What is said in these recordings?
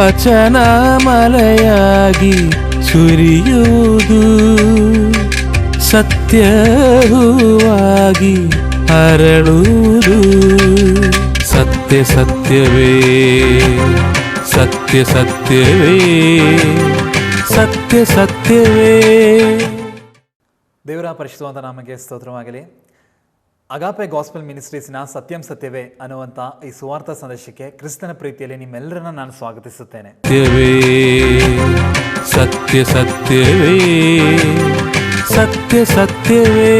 ವಚನ ಮಲೆಯಾಗಿ ಸುರಿಯುವುದು. ಸತ್ಯ ಹೂವಾಗಿ ಹರಳುವುದು ಸತ್ಯ ಸತ್ಯವೇ ಸತ್ಯ ಸತ್ಯವೇ ಸತ್ಯ ಸತ್ಯವೇ. ದೇವರ ಪರಿಶುದ್ಧವಾದ ನಾಮಗೆ ಸ್ತೋತ್ರವಾಗಲಿ. ಅಗಾಪೆ ಗಾಸ್ಪಲ್ ಮಿನಿಸ್ಟ್ರೀಸ್ನ ಸತ್ಯಂ ಸತ್ಯವೇ ಅನ್ನುವಂಥ ಈ ಸುವಾರ್ಥ ಸಂದೇಶಕ್ಕೆ ಕ್ರಿಸ್ತನ ಪ್ರೀತಿಯಲ್ಲಿ ನಿಮ್ಮೆಲ್ಲರನ್ನ ನಾನು ಸ್ವಾಗತಿಸುತ್ತೇನೆ. ಸತ್ಯವೇ ಸತ್ಯ ಸತ್ಯವೇ ಸತ್ಯ ಸತ್ಯವೇ.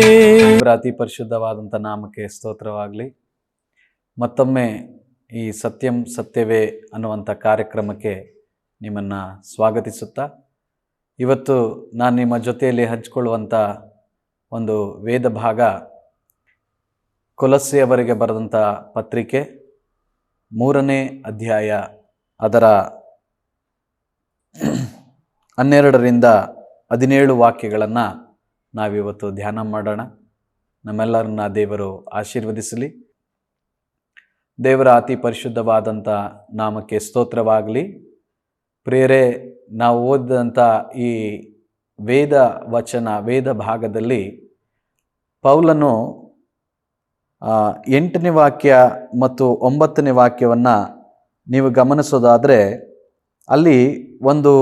ಅತಿ ಪರಿಶುದ್ಧವಾದಂಥ ನಾಮಕ್ಕೆ ಸ್ತೋತ್ರವಾಗಲಿ. ಮತ್ತೊಮ್ಮೆ ಈ ಸತ್ಯಂ ಸತ್ಯವೇ ಅನ್ನುವಂಥ ಕಾರ್ಯಕ್ರಮಕ್ಕೆ ನಿಮ್ಮನ್ನು ಸ್ವಾಗತಿಸುತ್ತಾ ಇವತ್ತು ನಾನು ನಿಮ್ಮ ಜೊತೆಯಲ್ಲಿ ಹಂಚಿಕೊಳ್ಳುವಂಥ ಒಂದು ವೇದ ಭಾಗ ಕೊಲಸ್ಸಿಯವರಿಗೆ ಬರೆದಂಥ ಪತ್ರಿಕೆ ಮೂರನೇ ಅಧ್ಯಾಯ ಅದರ ಹನ್ನೆರಡರಿಂದ ಹದಿನೇಳು ವಾಕ್ಯಗಳನ್ನು ನಾವಿವತ್ತು ಧ್ಯಾನ ಮಾಡೋಣ. ನಮ್ಮೆಲ್ಲರನ್ನ ದೇವರು ಆಶೀರ್ವದಿಸಲಿ. ದೇವರ ಅತಿ ಪರಿಶುದ್ಧವಾದಂಥ ನಾಮಕ್ಕೆ ಸ್ತೋತ್ರವಾಗಲಿ. ಪ್ರೇರೆ, ನಾವು ಓದಿದಂಥ ಈ ವೇದ ವಚನ, ವೇದ ಭಾಗದಲ್ಲಿ ಪೌಲನು ಎಂಟನೇ ವಾಕ್ಯ ಮತ್ತು ಒಂಬತ್ತನೇ ವಾಕ್ಯವನ್ನು ನೀವು ಗಮನಿಸೋದಾದರೆ, ಅಲ್ಲಿ ಒಂದು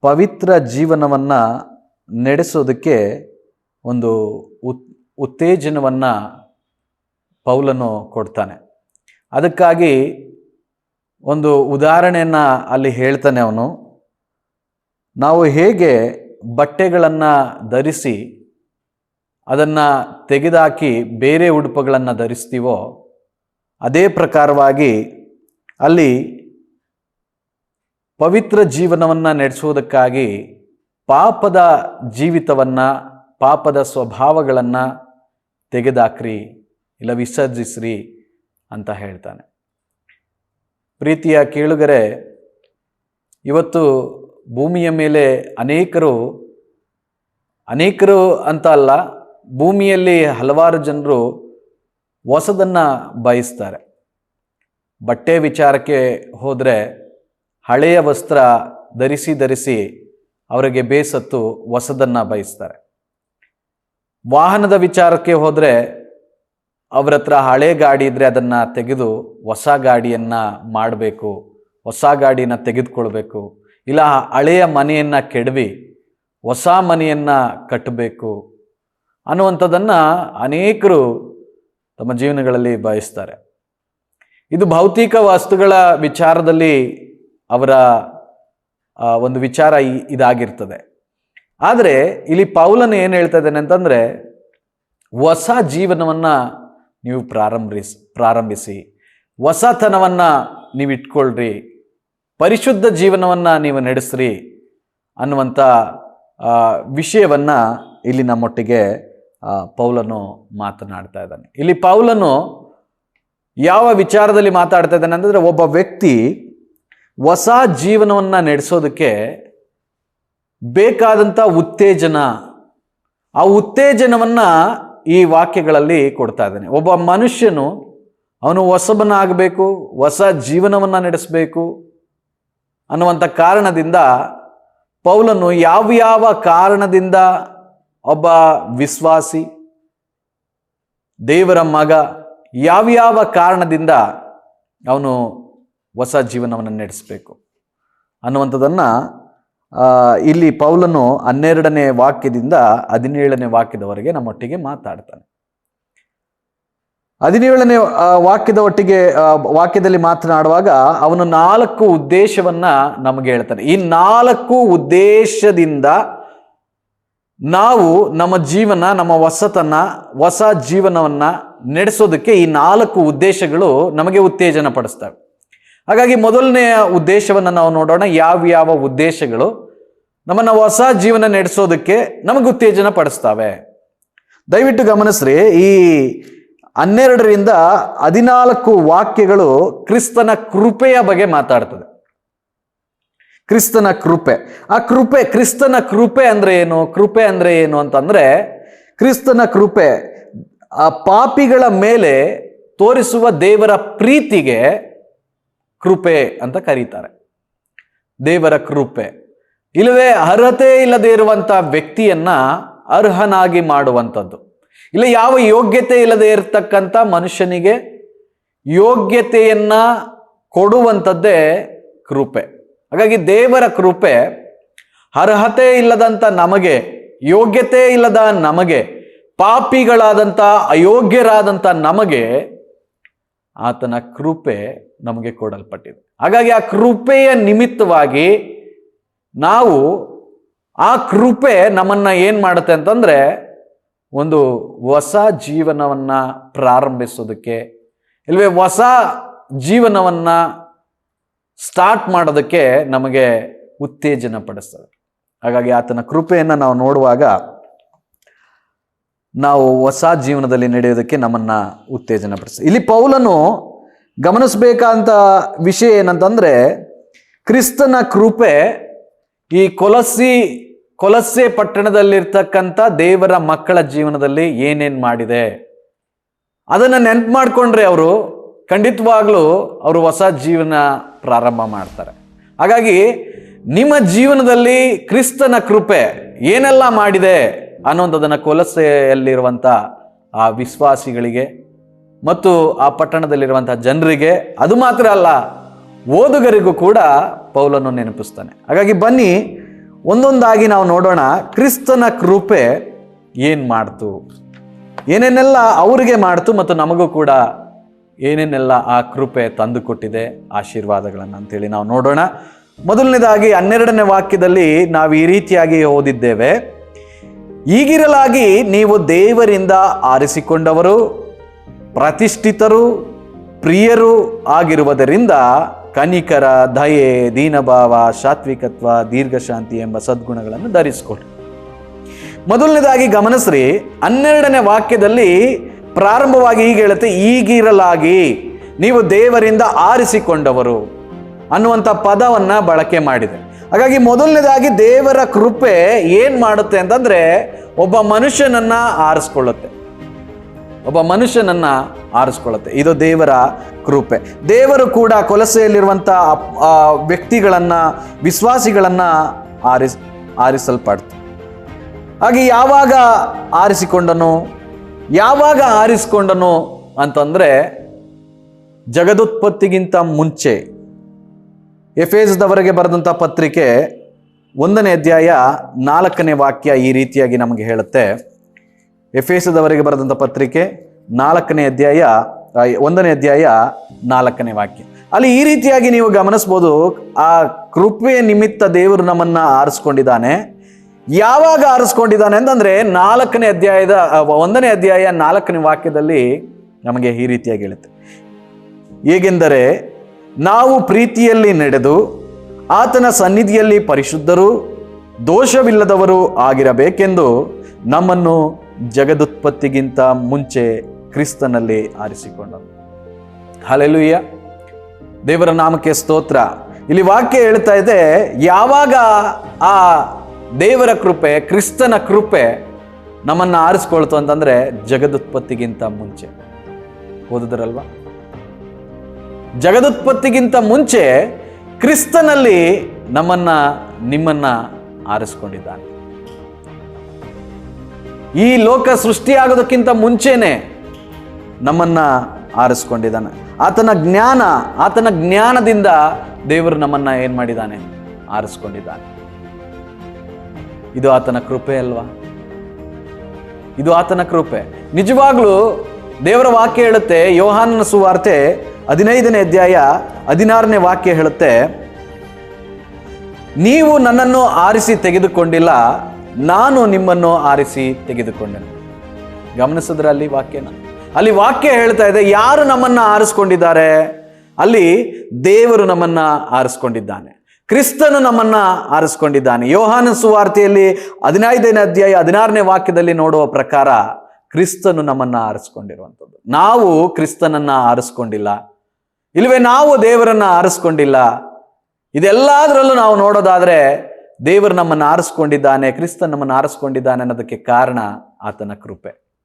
ಪವಿತ್ರ ಜೀವನವನ್ನು ನಡೆಸೋದಕ್ಕೆ ಒಂದು ಉತ್, ಉತ್ತೇಜನವನ್ನು ಪೌಲನು ಕೊಡ್ತಾನೆ. ಅದಕ್ಕಾಗಿ ಒಂದು ಉದಾಹರಣೆಯನ್ನು ಅಲ್ಲಿ ಹೇಳ್ತಾನೆ ಅವನು. ನಾವು ಹೇಗೆ ಬಟ್ಟೆಗಳನ್ನು ಧರಿಸಿ ಅದನ್ನು ತೆಗೆದಾಕಿ ಬೇರೆ ಉಡುಪುಗಳನ್ನು ಧರಿಸ್ತೀವೋ, ಅದೇ ಪ್ರಕಾರವಾಗಿ ಅಲ್ಲಿ ಪವಿತ್ರ ಜೀವನವನ್ನು ನಡೆಸುವುದಕ್ಕಾಗಿ ಪಾಪದ ಜೀವಿತವನ್ನು, ಪಾಪದ ಸ್ವಭಾವಗಳನ್ನು ತೆಗೆದಾಕ್ರಿ, ಇಲ್ಲ ವಿಸರ್ಜಿಸ್ರಿ ಅಂತ ಹೇಳ್ತಾನೆ. ಪ್ರೀತಿಯ ಕೇಳುಗರೆ, ಇವತ್ತು ಭೂಮಿಯ ಮೇಲೆ ಅನೇಕರು ಅನೇಕರು ಅಂತ ಅಲ್ಲ ಭೂಮಿಯಲ್ಲಿ ಹಲವಾರು ಜನರು ಹೊಸದನ್ನು ಬಯಸ್ತಾರೆ. ಬಟ್ಟೆ ವಿಚಾರಕ್ಕೆ ಹೋದರೆ ಹಳೆಯ ವಸ್ತ್ರ ಧರಿಸಿ ಧರಿಸಿ ಅವರಿಗೆ ಬೇಸತ್ತು ಹೊಸದನ್ನು ಬಯಸ್ತಾರೆ. ವಾಹನದ ವಿಚಾರಕ್ಕೆ ಹೋದರೆ ಅವ್ರ ಹತ್ರ ಹಳೆ ಗಾಡಿ ಇದ್ದರೆ ಅದನ್ನು ತೆಗೆದು ಹೊಸ ಗಾಡಿಯನ್ನು ಮಾಡಬೇಕು, ಹೊಸ ಗಾಡಿನ ತೆಗೆದುಕೊಳ್ಬೇಕು, ಇಲ್ಲ ಹಳೆಯ ಮನೆಯನ್ನು ಕೆಡವಿ ಹೊಸ ಮನೆಯನ್ನು ಕಟ್ಟಬೇಕು ಅನ್ನುವಂಥದ್ದನ್ನು ಅನೇಕರು ತಮ್ಮ ಜೀವನಗಳಲ್ಲಿ ಬಯಸ್ತಾರೆ ಇದು ಭೌತಿಕ ವಸ್ತುಗಳ ವಿಚಾರದಲ್ಲಿ ಅವರ ಒಂದು ವಿಚಾರ ಇದಾಗಿರ್ತದೆ. ಆದರೆ ಇಲ್ಲಿ ಪೌಲನ್ ಏನು ಹೇಳ್ತಾ ಇದ್ದಾನೆ ಅಂತಂದರೆ, ಹೊಸ ಜೀವನವನ್ನು ನೀವು ಪ್ರಾರಂಭಿಸಿ ಪ್ರಾರಂಭಿಸಿ, ಹೊಸತನವನ್ನು ನೀವು ಇಟ್ಕೊಳ್ರಿ, ಪರಿಶುದ್ಧ ಜೀವನವನ್ನು ನೀವು ನಡೆಸ್ರಿ ಅನ್ನುವಂಥ ವಿಷಯವನ್ನು ಇಲ್ಲಿ ನಮ್ಮೊಟ್ಟಿಗೆ ಪೌಲನು ಮಾತನಾಡ್ತಾ ಇದ್ದಾನೆ. ಇಲ್ಲಿ ಪೌಲನು ಯಾವ ವಿಚಾರದಲ್ಲಿ ಮಾತಾಡ್ತಾ ಇದ್ದಾನೆ ಅಂತಂದರೆ ಒಬ್ಬ ವ್ಯಕ್ತಿ ಹೊಸ ಜೀವನವನ್ನು ನಡೆಸೋದಕ್ಕೆ ಬೇಕಾದಂಥ ಉತ್ತೇಜನ, ಆ ಉತ್ತೇಜನವನ್ನು ಈ ವಾಕ್ಯಗಳಲ್ಲಿ ಕೊಡ್ತಾ ಇದ್ದಾನೆ. ಒಬ್ಬ ಮನುಷ್ಯನು ಅವನು ಹೊಸಬನಾಗಬೇಕು, ಹೊಸ ಜೀವನವನ್ನು ನಡೆಸಬೇಕು ಅನ್ನುವಂಥ ಕಾರಣದಿಂದ ಪೌಲನು ಯಾವ್ಯಾವ ಕಾರಣದಿಂದ ಒಬ್ಬ ವಿಶ್ವಾಸಿ, ದೇವರ ಮಗ ಯಾವ್ಯಾವ ಕಾರಣದಿಂದ ಅವನು ಹೊಸ ಜೀವನವನ್ನು ನಡೆಸಬೇಕು ಅನ್ನುವಂಥದ್ದನ್ನು ಇಲ್ಲಿ ಪೌಲನು ಹನ್ನೆರಡನೇ ವಾಕ್ಯದಿಂದ ಹದಿನೇಳನೇ ವಾಕ್ಯದವರೆಗೆ ನಮ್ಮೊಟ್ಟಿಗೆ ಮಾತಾಡ್ತಾನೆ. ಹದಿನೇಳನೇ ವಾಕ್ಯದ ಒಟ್ಟಿಗೆ ವಾಕ್ಯದಲ್ಲಿ ಮಾತನಾಡುವಾಗ ಅವನು ನಾಲ್ಕು ಉದ್ದೇಶವನ್ನ ನಮಗೆ ಹೇಳ್ತಾನೆ. ಈ ನಾಲ್ಕು ಉದ್ದೇಶದಿಂದ ನಾವು ನಮ್ಮ ಜೀವನ, ನಮ್ಮ ಹೊಸತನ ಹೊಸ ಜೀವನವನ್ನ ನಡೆಸೋದಕ್ಕೆ ಈ ನಾಲ್ಕು ಉದ್ದೇಶಗಳು ನಮಗೆ ಉತ್ತೇಜನ ಪಡಿಸ್ತವೆ ಹಾಗಾಗಿ ಮೊದಲನೆಯ ಉದ್ದೇಶವನ್ನು ನಾವು ನೋಡೋಣ, ಯಾವ ಯಾವ ಉದ್ದೇಶಗಳು ನಮ್ಮನ್ನು ಹೊಸ ಜೀವನ ನಡೆಸೋದಕ್ಕೆ ನಮಗೆ ಉತ್ತೇಜನ ಪಡಿಸ್ತವೆ ದಯವಿಟ್ಟು ಗಮನಿಸ್ರಿ, ಈ ಹನ್ನೆರಡರಿಂದ ಹದಿನಾಲ್ಕು ವಾಕ್ಯಗಳು ಕ್ರಿಸ್ತನ ಕೃಪೆಯ ಬಗ್ಗೆ ಮಾತಾಡ್ತದೆ. ಕ್ರಿಸ್ತನ ಕೃಪೆ. ಆ ಕೃಪೆ, ಕ್ರಿಸ್ತನ ಕೃಪೆ ಅಂದರೆ ಏನು? ಕೃಪೆ ಅಂದರೆ ಏನು ಅಂತಂದರೆ, ಕ್ರಿಸ್ತನ ಕೃಪೆ ಆ ಪಾಪಿಗಳ ಮೇಲೆ ತೋರಿಸುವ ದೇವರ ಪ್ರೀತಿಗೆ ಕೃಪೆ ಅಂತ ಕರೀತಾರೆ. ದೇವರ ಕೃಪೆ. ಇಲ್ಲವೇ ಅರ್ಹತೆ ಇಲ್ಲದೇ ಇರುವಂಥ ವ್ಯಕ್ತಿಯನ್ನ ಅರ್ಹನಾಗಿ ಮಾಡುವಂಥದ್ದು. ಇಲ್ಲ ಯಾವ ಯೋಗ್ಯತೆ ಇಲ್ಲದೆ ಇರತಕ್ಕಂಥ ಮನುಷ್ಯನಿಗೆ ಯೋಗ್ಯತೆಯನ್ನ ಕೊಡುವಂಥದ್ದೇ ಕೃಪೆ. ಹಾಗಾಗಿ ದೇವರ ಕೃಪೆ ಅರ್ಹತೆ ಇಲ್ಲದಂಥ ನಮಗೆ, ಯೋಗ್ಯತೆ ಇಲ್ಲದ ನಮಗೆ ಪಾಪಿಗಳಾದಂಥ ಅಯೋಗ್ಯರಾದಂಥ ನಮಗೆ ಆತನ ಕೃಪೆ ನಮಗೆ ಕೊಡಲ್ಪಟ್ಟಿದೆ. ಹಾಗಾಗಿ ಆ ಕೃಪೆಯ ನಿಮಿತ್ತವಾಗಿ ನಾವು ಆ ಕೃಪೆ ನಮ್ಮನ್ನ ಏನು ಮಾಡುತ್ತೆ ಅಂತಂದ್ರೆ ಒಂದು ಹೊಸ ಜೀವನವನ್ನ ಪ್ರಾರಂಭಿಸೋದಕ್ಕೆ ಇಲ್ಲವೇ ಹೊಸ ಜೀವನವನ್ನ ಸ್ಟಾರ್ಟ್ ಮಾಡೋದಕ್ಕೆ ನಮಗೆ ಉತ್ತೇಜನ ಪಡಿಸ್ತದೆ. ಹಾಗಾಗಿ ಆತನ ಕೃಪೆಯನ್ನು ನಾವು ನೋಡುವಾಗ ನಾವು ಹೊಸ ಜೀವನದಲ್ಲಿ ನಡೆಯೋದಕ್ಕೆ ನಮ್ಮನ್ನು ಉತ್ತೇಜನ ಪಡಿಸ್ತದೆ. ಇಲ್ಲಿ ಪೌಲನು ಗಮನಿಸಬೇಕಾದ ವಿಷಯ ಏನಂತಂದರೆ ಕ್ರಿಸ್ತನ ಕೃಪೆ ಈ ಕೊಲಸಿ ಕೊಲಸೆ ಪಟ್ಟಣದಲ್ಲಿರ್ತಕ್ಕಂಥ ದೇವರ ಮಕ್ಕಳ ಜೀವನದಲ್ಲಿ ಏನೇನು ಮಾಡಿದೆ? ಅದನ್ನು ನೆನ್ಪು ಮಾಡಿಕೊಂಡ್ರೆ ಅವರು ಖಂಡಿತವಾಗ್ಲೂ ಅವರು ಹೊಸ ಜೀವನ ಪ್ರಾರಂಭ ಮಾಡ್ತಾರೆ. ಹಾಗಾಗಿ ನಿಮ್ಮ ಜೀವನದಲ್ಲಿ ಕ್ರಿಸ್ತನ ಕೃಪೆ ಏನೆಲ್ಲ ಮಾಡಿದೆ ಅನ್ನೋಂಥದನ್ನ ಕೊಲಸೆಯಲ್ಲಿರುವಂಥ ಆ ವಿಶ್ವಾಸಿಗಳಿಗೆ ಮತ್ತು ಆ ಪಟ್ಟಣದಲ್ಲಿರುವಂಥ ಜನರಿಗೆ ಅದು ಮಾತ್ರ ಅಲ್ಲ, ಓದುಗರಿಗೂ ಕೂಡ ಪೌಲನ್ನು ನೆನಪಿಸ್ತಾನೆ. ಹಾಗಾಗಿ ಬನ್ನಿ, ಒಂದೊಂದಾಗಿ ನಾವು ನೋಡೋಣ ಕ್ರಿಸ್ತನ ಕೃಪೆ ಏನು ಮಾಡ್ತು? ಏನೇನೆಲ್ಲ ಅವರಿಗೆ ಮಾಡ್ತು ಮತ್ತು ನಮಗೂ ಕೂಡ ಏನೇನೆಲ್ಲ ಆ ಕೃಪೆ ತಂದುಕೊಟ್ಟಿದೆ, ಆಶೀರ್ವಾದಗಳನ್ನು ಅಂತೇಳಿ ನಾವು ನೋಡೋಣ. ಮೊದಲನೇದಾಗಿ ಹನ್ನೆರಡನೇ ವಾಕ್ಯದಲ್ಲಿ ನಾವು ಈ ರೀತಿಯಾಗಿ ಓದಿದ್ದೇವೆ. ಈಗಿರಲಾಗಿ ನೀವು ದೇವರಿಂದ ಆರಿಸಿಕೊಂಡವರು, ಪ್ರತಿಷ್ಠಿತರು, ಪ್ರಿಯರು ಆಗಿರುವುದರಿಂದ ಕನಿಕರ ದಯೆ, ದೀನಭಾವ, ಸಾತ್ವಿಕತ್ವ, ದೀರ್ಘಶಾಂತಿ ಎಂಬ ಸದ್ಗುಣಗಳನ್ನು ಧರಿಸಿಕೊಳ್ಳಿ. ಮೊದಲನೇದಾಗಿ ಗಮನಿಸ್ರಿ, ಹನ್ನೆರಡನೇ ವಾಕ್ಯದಲ್ಲಿ ಪ್ರಾರಂಭವಾಗಿ ಈಗ ಹೇಳುತ್ತೆ, ಈಗಿರಲಾಗಿ ನೀವು ದೇವರಿಂದ ಆರಿಸಿಕೊಂಡವರು ಅನ್ನುವಂಥ ಪದವನ್ನು ಬಳಕೆ ಮಾಡಿದೆ. ಹಾಗಾಗಿ ಮೊದಲನೇದಾಗಿ ದೇವರ ಕೃಪೆ ಏನು ಮಾಡುತ್ತೆ ಅಂತಂದರೆ ಒಬ್ಬ ಮನುಷ್ಯನನ್ನು ಆರಿಸ್ಕೊಳ್ಳುತ್ತೆ. ಒಬ್ಬ ಮನುಷ್ಯನನ್ನು ಆರಿಸ್ಕೊಳ್ಳುತ್ತೆ. ಇದು ದೇವರ ಕೃಪೆ. ದೇವರು ಕೂಡ ಕೊಲಸೆಯಲ್ಲಿರುವಂಥ ವ್ಯಕ್ತಿಗಳನ್ನು, ವಿಶ್ವಾಸಿಗಳನ್ನು ಆರಿಸ್, ಆರಿಸಲ್ಪಡ್ತು. ಹಾಗೆ ಯಾವಾಗ ಆರಿಸಿಕೊಂಡನು? ಯಾವಾಗ ಆರಿಸ್ಕೊಂಡನು ಅಂತಂದ್ರೆ ಜಗದುತ್ಪತ್ತಿಗಿಂತ ಮುಂಚೆ ಎಫೇಸ್ದವರೆಗೆ ಬರೆದಂಥ ಪತ್ರಿಕೆ ಒಂದನೇ ಅಧ್ಯಾಯ ನಾಲ್ಕನೇ ವಾಕ್ಯ ಈ ರೀತಿಯಾಗಿ ನಮಗೆ ಹೇಳುತ್ತೆ. ಎಫೇಸದವರೆಗೆ ಬರೆದಂಥ ಪತ್ರಿಕೆ ನಾಲ್ಕನೇ ಅಧ್ಯಾಯ ಒಂದನೇ ಅಧ್ಯಾಯ ನಾಲ್ಕನೇ ವಾಕ್ಯ. ಅಲ್ಲಿ ಈ ರೀತಿಯಾಗಿ ನೀವು ಗಮನಿಸ್ಬೋದು, ಆ ಕೃಪೆಯ ನಿಮಿತ್ತ ದೇವರು ನಮ್ಮನ್ನ ಆರಿಸ್ಕೊಂಡಿದ್ದಾನೆ. ಯಾವಾಗ ಆರಿಸ್ಕೊಂಡಿದ್ದಾನೆ ಅಂತಂದ್ರೆ ನಾಲ್ಕನೇ ಅಧ್ಯಾಯದ ಒಂದನೇ ಅಧ್ಯಾಯ ನಾಲ್ಕನೇ ವಾಕ್ಯದಲ್ಲಿ ನಮಗೆ ಈ ರೀತಿಯಾಗಿ ಹೇಳುತ್ತೆ. ಹೇಗೆಂದರೆ, ನಾವು ಪ್ರೀತಿಯಲ್ಲಿ ನಡೆದು ಆತನ ಸನ್ನಿಧಿಯಲ್ಲಿ ಪರಿಶುದ್ಧರು, ದೋಷವಿಲ್ಲದವರು ಆಗಿರಬೇಕೆಂದು ನಮ್ಮನ್ನು ಜಗದುತ್ಪತ್ತಿಗಿಂತ ಮುಂಚೆ ಕ್ರಿಸ್ತನಲ್ಲಿ ಆರಿಸಿಕೊಂಡನು ಹಲೆಲುಯ್ಯ ದೇವರ ನಾಮಕ್ಕೆ ಸ್ತೋತ್ರ. ಇಲ್ಲಿ ವಾಕ್ಯ ಹೇಳ್ತಾ ಇದೆ, ಯಾವಾಗ ಆ ದೇವರ ಕೃಪೆ, ಕ್ರಿಸ್ತನ ಕೃಪೆ ನಮ್ಮನ್ನ ಆರಿಸ್ಕೊಳ್ತು ಅಂತಂದ್ರೆ ಜಗದುತ್ಪತ್ತಿಗಿಂತ ಮುಂಚೆ. ಓದಿದ್ರಲ್ವಾ? ಜಗದುತ್ಪತ್ತಿಗಿಂತ ಮುಂಚೆ ಕ್ರಿಸ್ತನಲ್ಲಿ ನಮ್ಮನ್ನ, ನಿಮ್ಮನ್ನ ಆರಿಸ್ಕೊಂಡಿದ್ದಾನೆ. ಈ ಲೋಕ ಸೃಷ್ಟಿಯಾಗೋದಕ್ಕಿಂತ ಮುಂಚೆನೆ ನಮ್ಮನ್ನ ಆರಿಸ್ಕೊಂಡಿದ್ದಾನೆ. ಆತನ ಜ್ಞಾನ, ಆತನ ಜ್ಞಾನದಿಂದ ದೇವರು ನಮ್ಮನ್ನ ಏನ್ ಮಾಡಿದ್ದಾನೆ? ಆರಿಸ್ಕೊಂಡಿದ್ದಾನೆ. ಇದು ಆತನ ಕೃಪೆ ಅಲ್ವಾ? ಇದು ಆತನ ಕೃಪೆ. ನಿಜವಾಗ್ಲೂ ದೇವರ ವಾಕ್ಯ ಹೇಳುತ್ತೆ, ಯೋಹಾನನ ಸುವಾರ್ತೆ ಹದಿನೈದನೇ ಅಧ್ಯಾಯ ಹದಿನಾರನೇ ವಾಕ್ಯ ಹೇಳುತ್ತೆ, ನೀವು ನನ್ನನ್ನು ಆರಿಸಿ ತೆಗೆದುಕೊಂಡಿಲ್ಲ, ನಾನು ನಿಮ್ಮನ್ನು ಆರಿಸಿ ತೆಗೆದುಕೊಂಡೆನು. ಗಮನಿಸಿದ್ರೆ ಅಲ್ಲಿ ವಾಕ್ಯನ? ಅಲ್ಲಿ ವಾಕ್ಯ ಹೇಳ್ತಾ ಇದೆ, ಯಾರು ನಮ್ಮನ್ನ ಆರಿಸ್ಕೊಂಡಿದ್ದಾರೆ, ಅಲ್ಲಿ ದೇವರು ನಮ್ಮನ್ನ ಆರಿಸ್ಕೊಂಡಿದ್ದಾನೆ. ಕ್ರಿಸ್ತನು ನಮ್ಮನ್ನ ಆರಿಸ್ಕೊಂಡಿದ್ದಾನೆ. ಯೋಹಾನ ಸುವಾರ್ತೆಯಲ್ಲಿ ಹದಿನೈದನೇ ಅಧ್ಯಾಯ ಹದಿನಾರನೇ ವಾಕ್ಯದಲ್ಲಿ ನೋಡುವ ಪ್ರಕಾರ ಕ್ರಿಸ್ತನು ನಮ್ಮನ್ನ ಆರಿಸ್ಕೊಂಡಿರುವಂಥದ್ದು. ನಾವು ಕ್ರಿಸ್ತನನ್ನ ಆರಿಸ್ಕೊಂಡಿಲ್ಲ. ಇಲ್ಲವೇ ನಾವು ದೇವರನ್ನ ಆರಿಸ್ಕೊಂಡಿಲ್ಲ. ಇದೆಲ್ಲದರಲ್ಲೂ ನಾವು ನೋಡೋದಾದ್ರೆ ದೇವರು ನಮ್ಮನ್ನು ಆರಿಸ್ಕೊಂಡಿದ್ದಾನೆ ಕ್ರಿಸ್ತ ನಮ್ಮನ್ನು ಆರಿಸ್ಕೊಂಡಿದ್ದಾನೆ ಅನ್ನೋದಕ್ಕೆ ಕಾರಣ ಆತನ ಕೃಪೆ.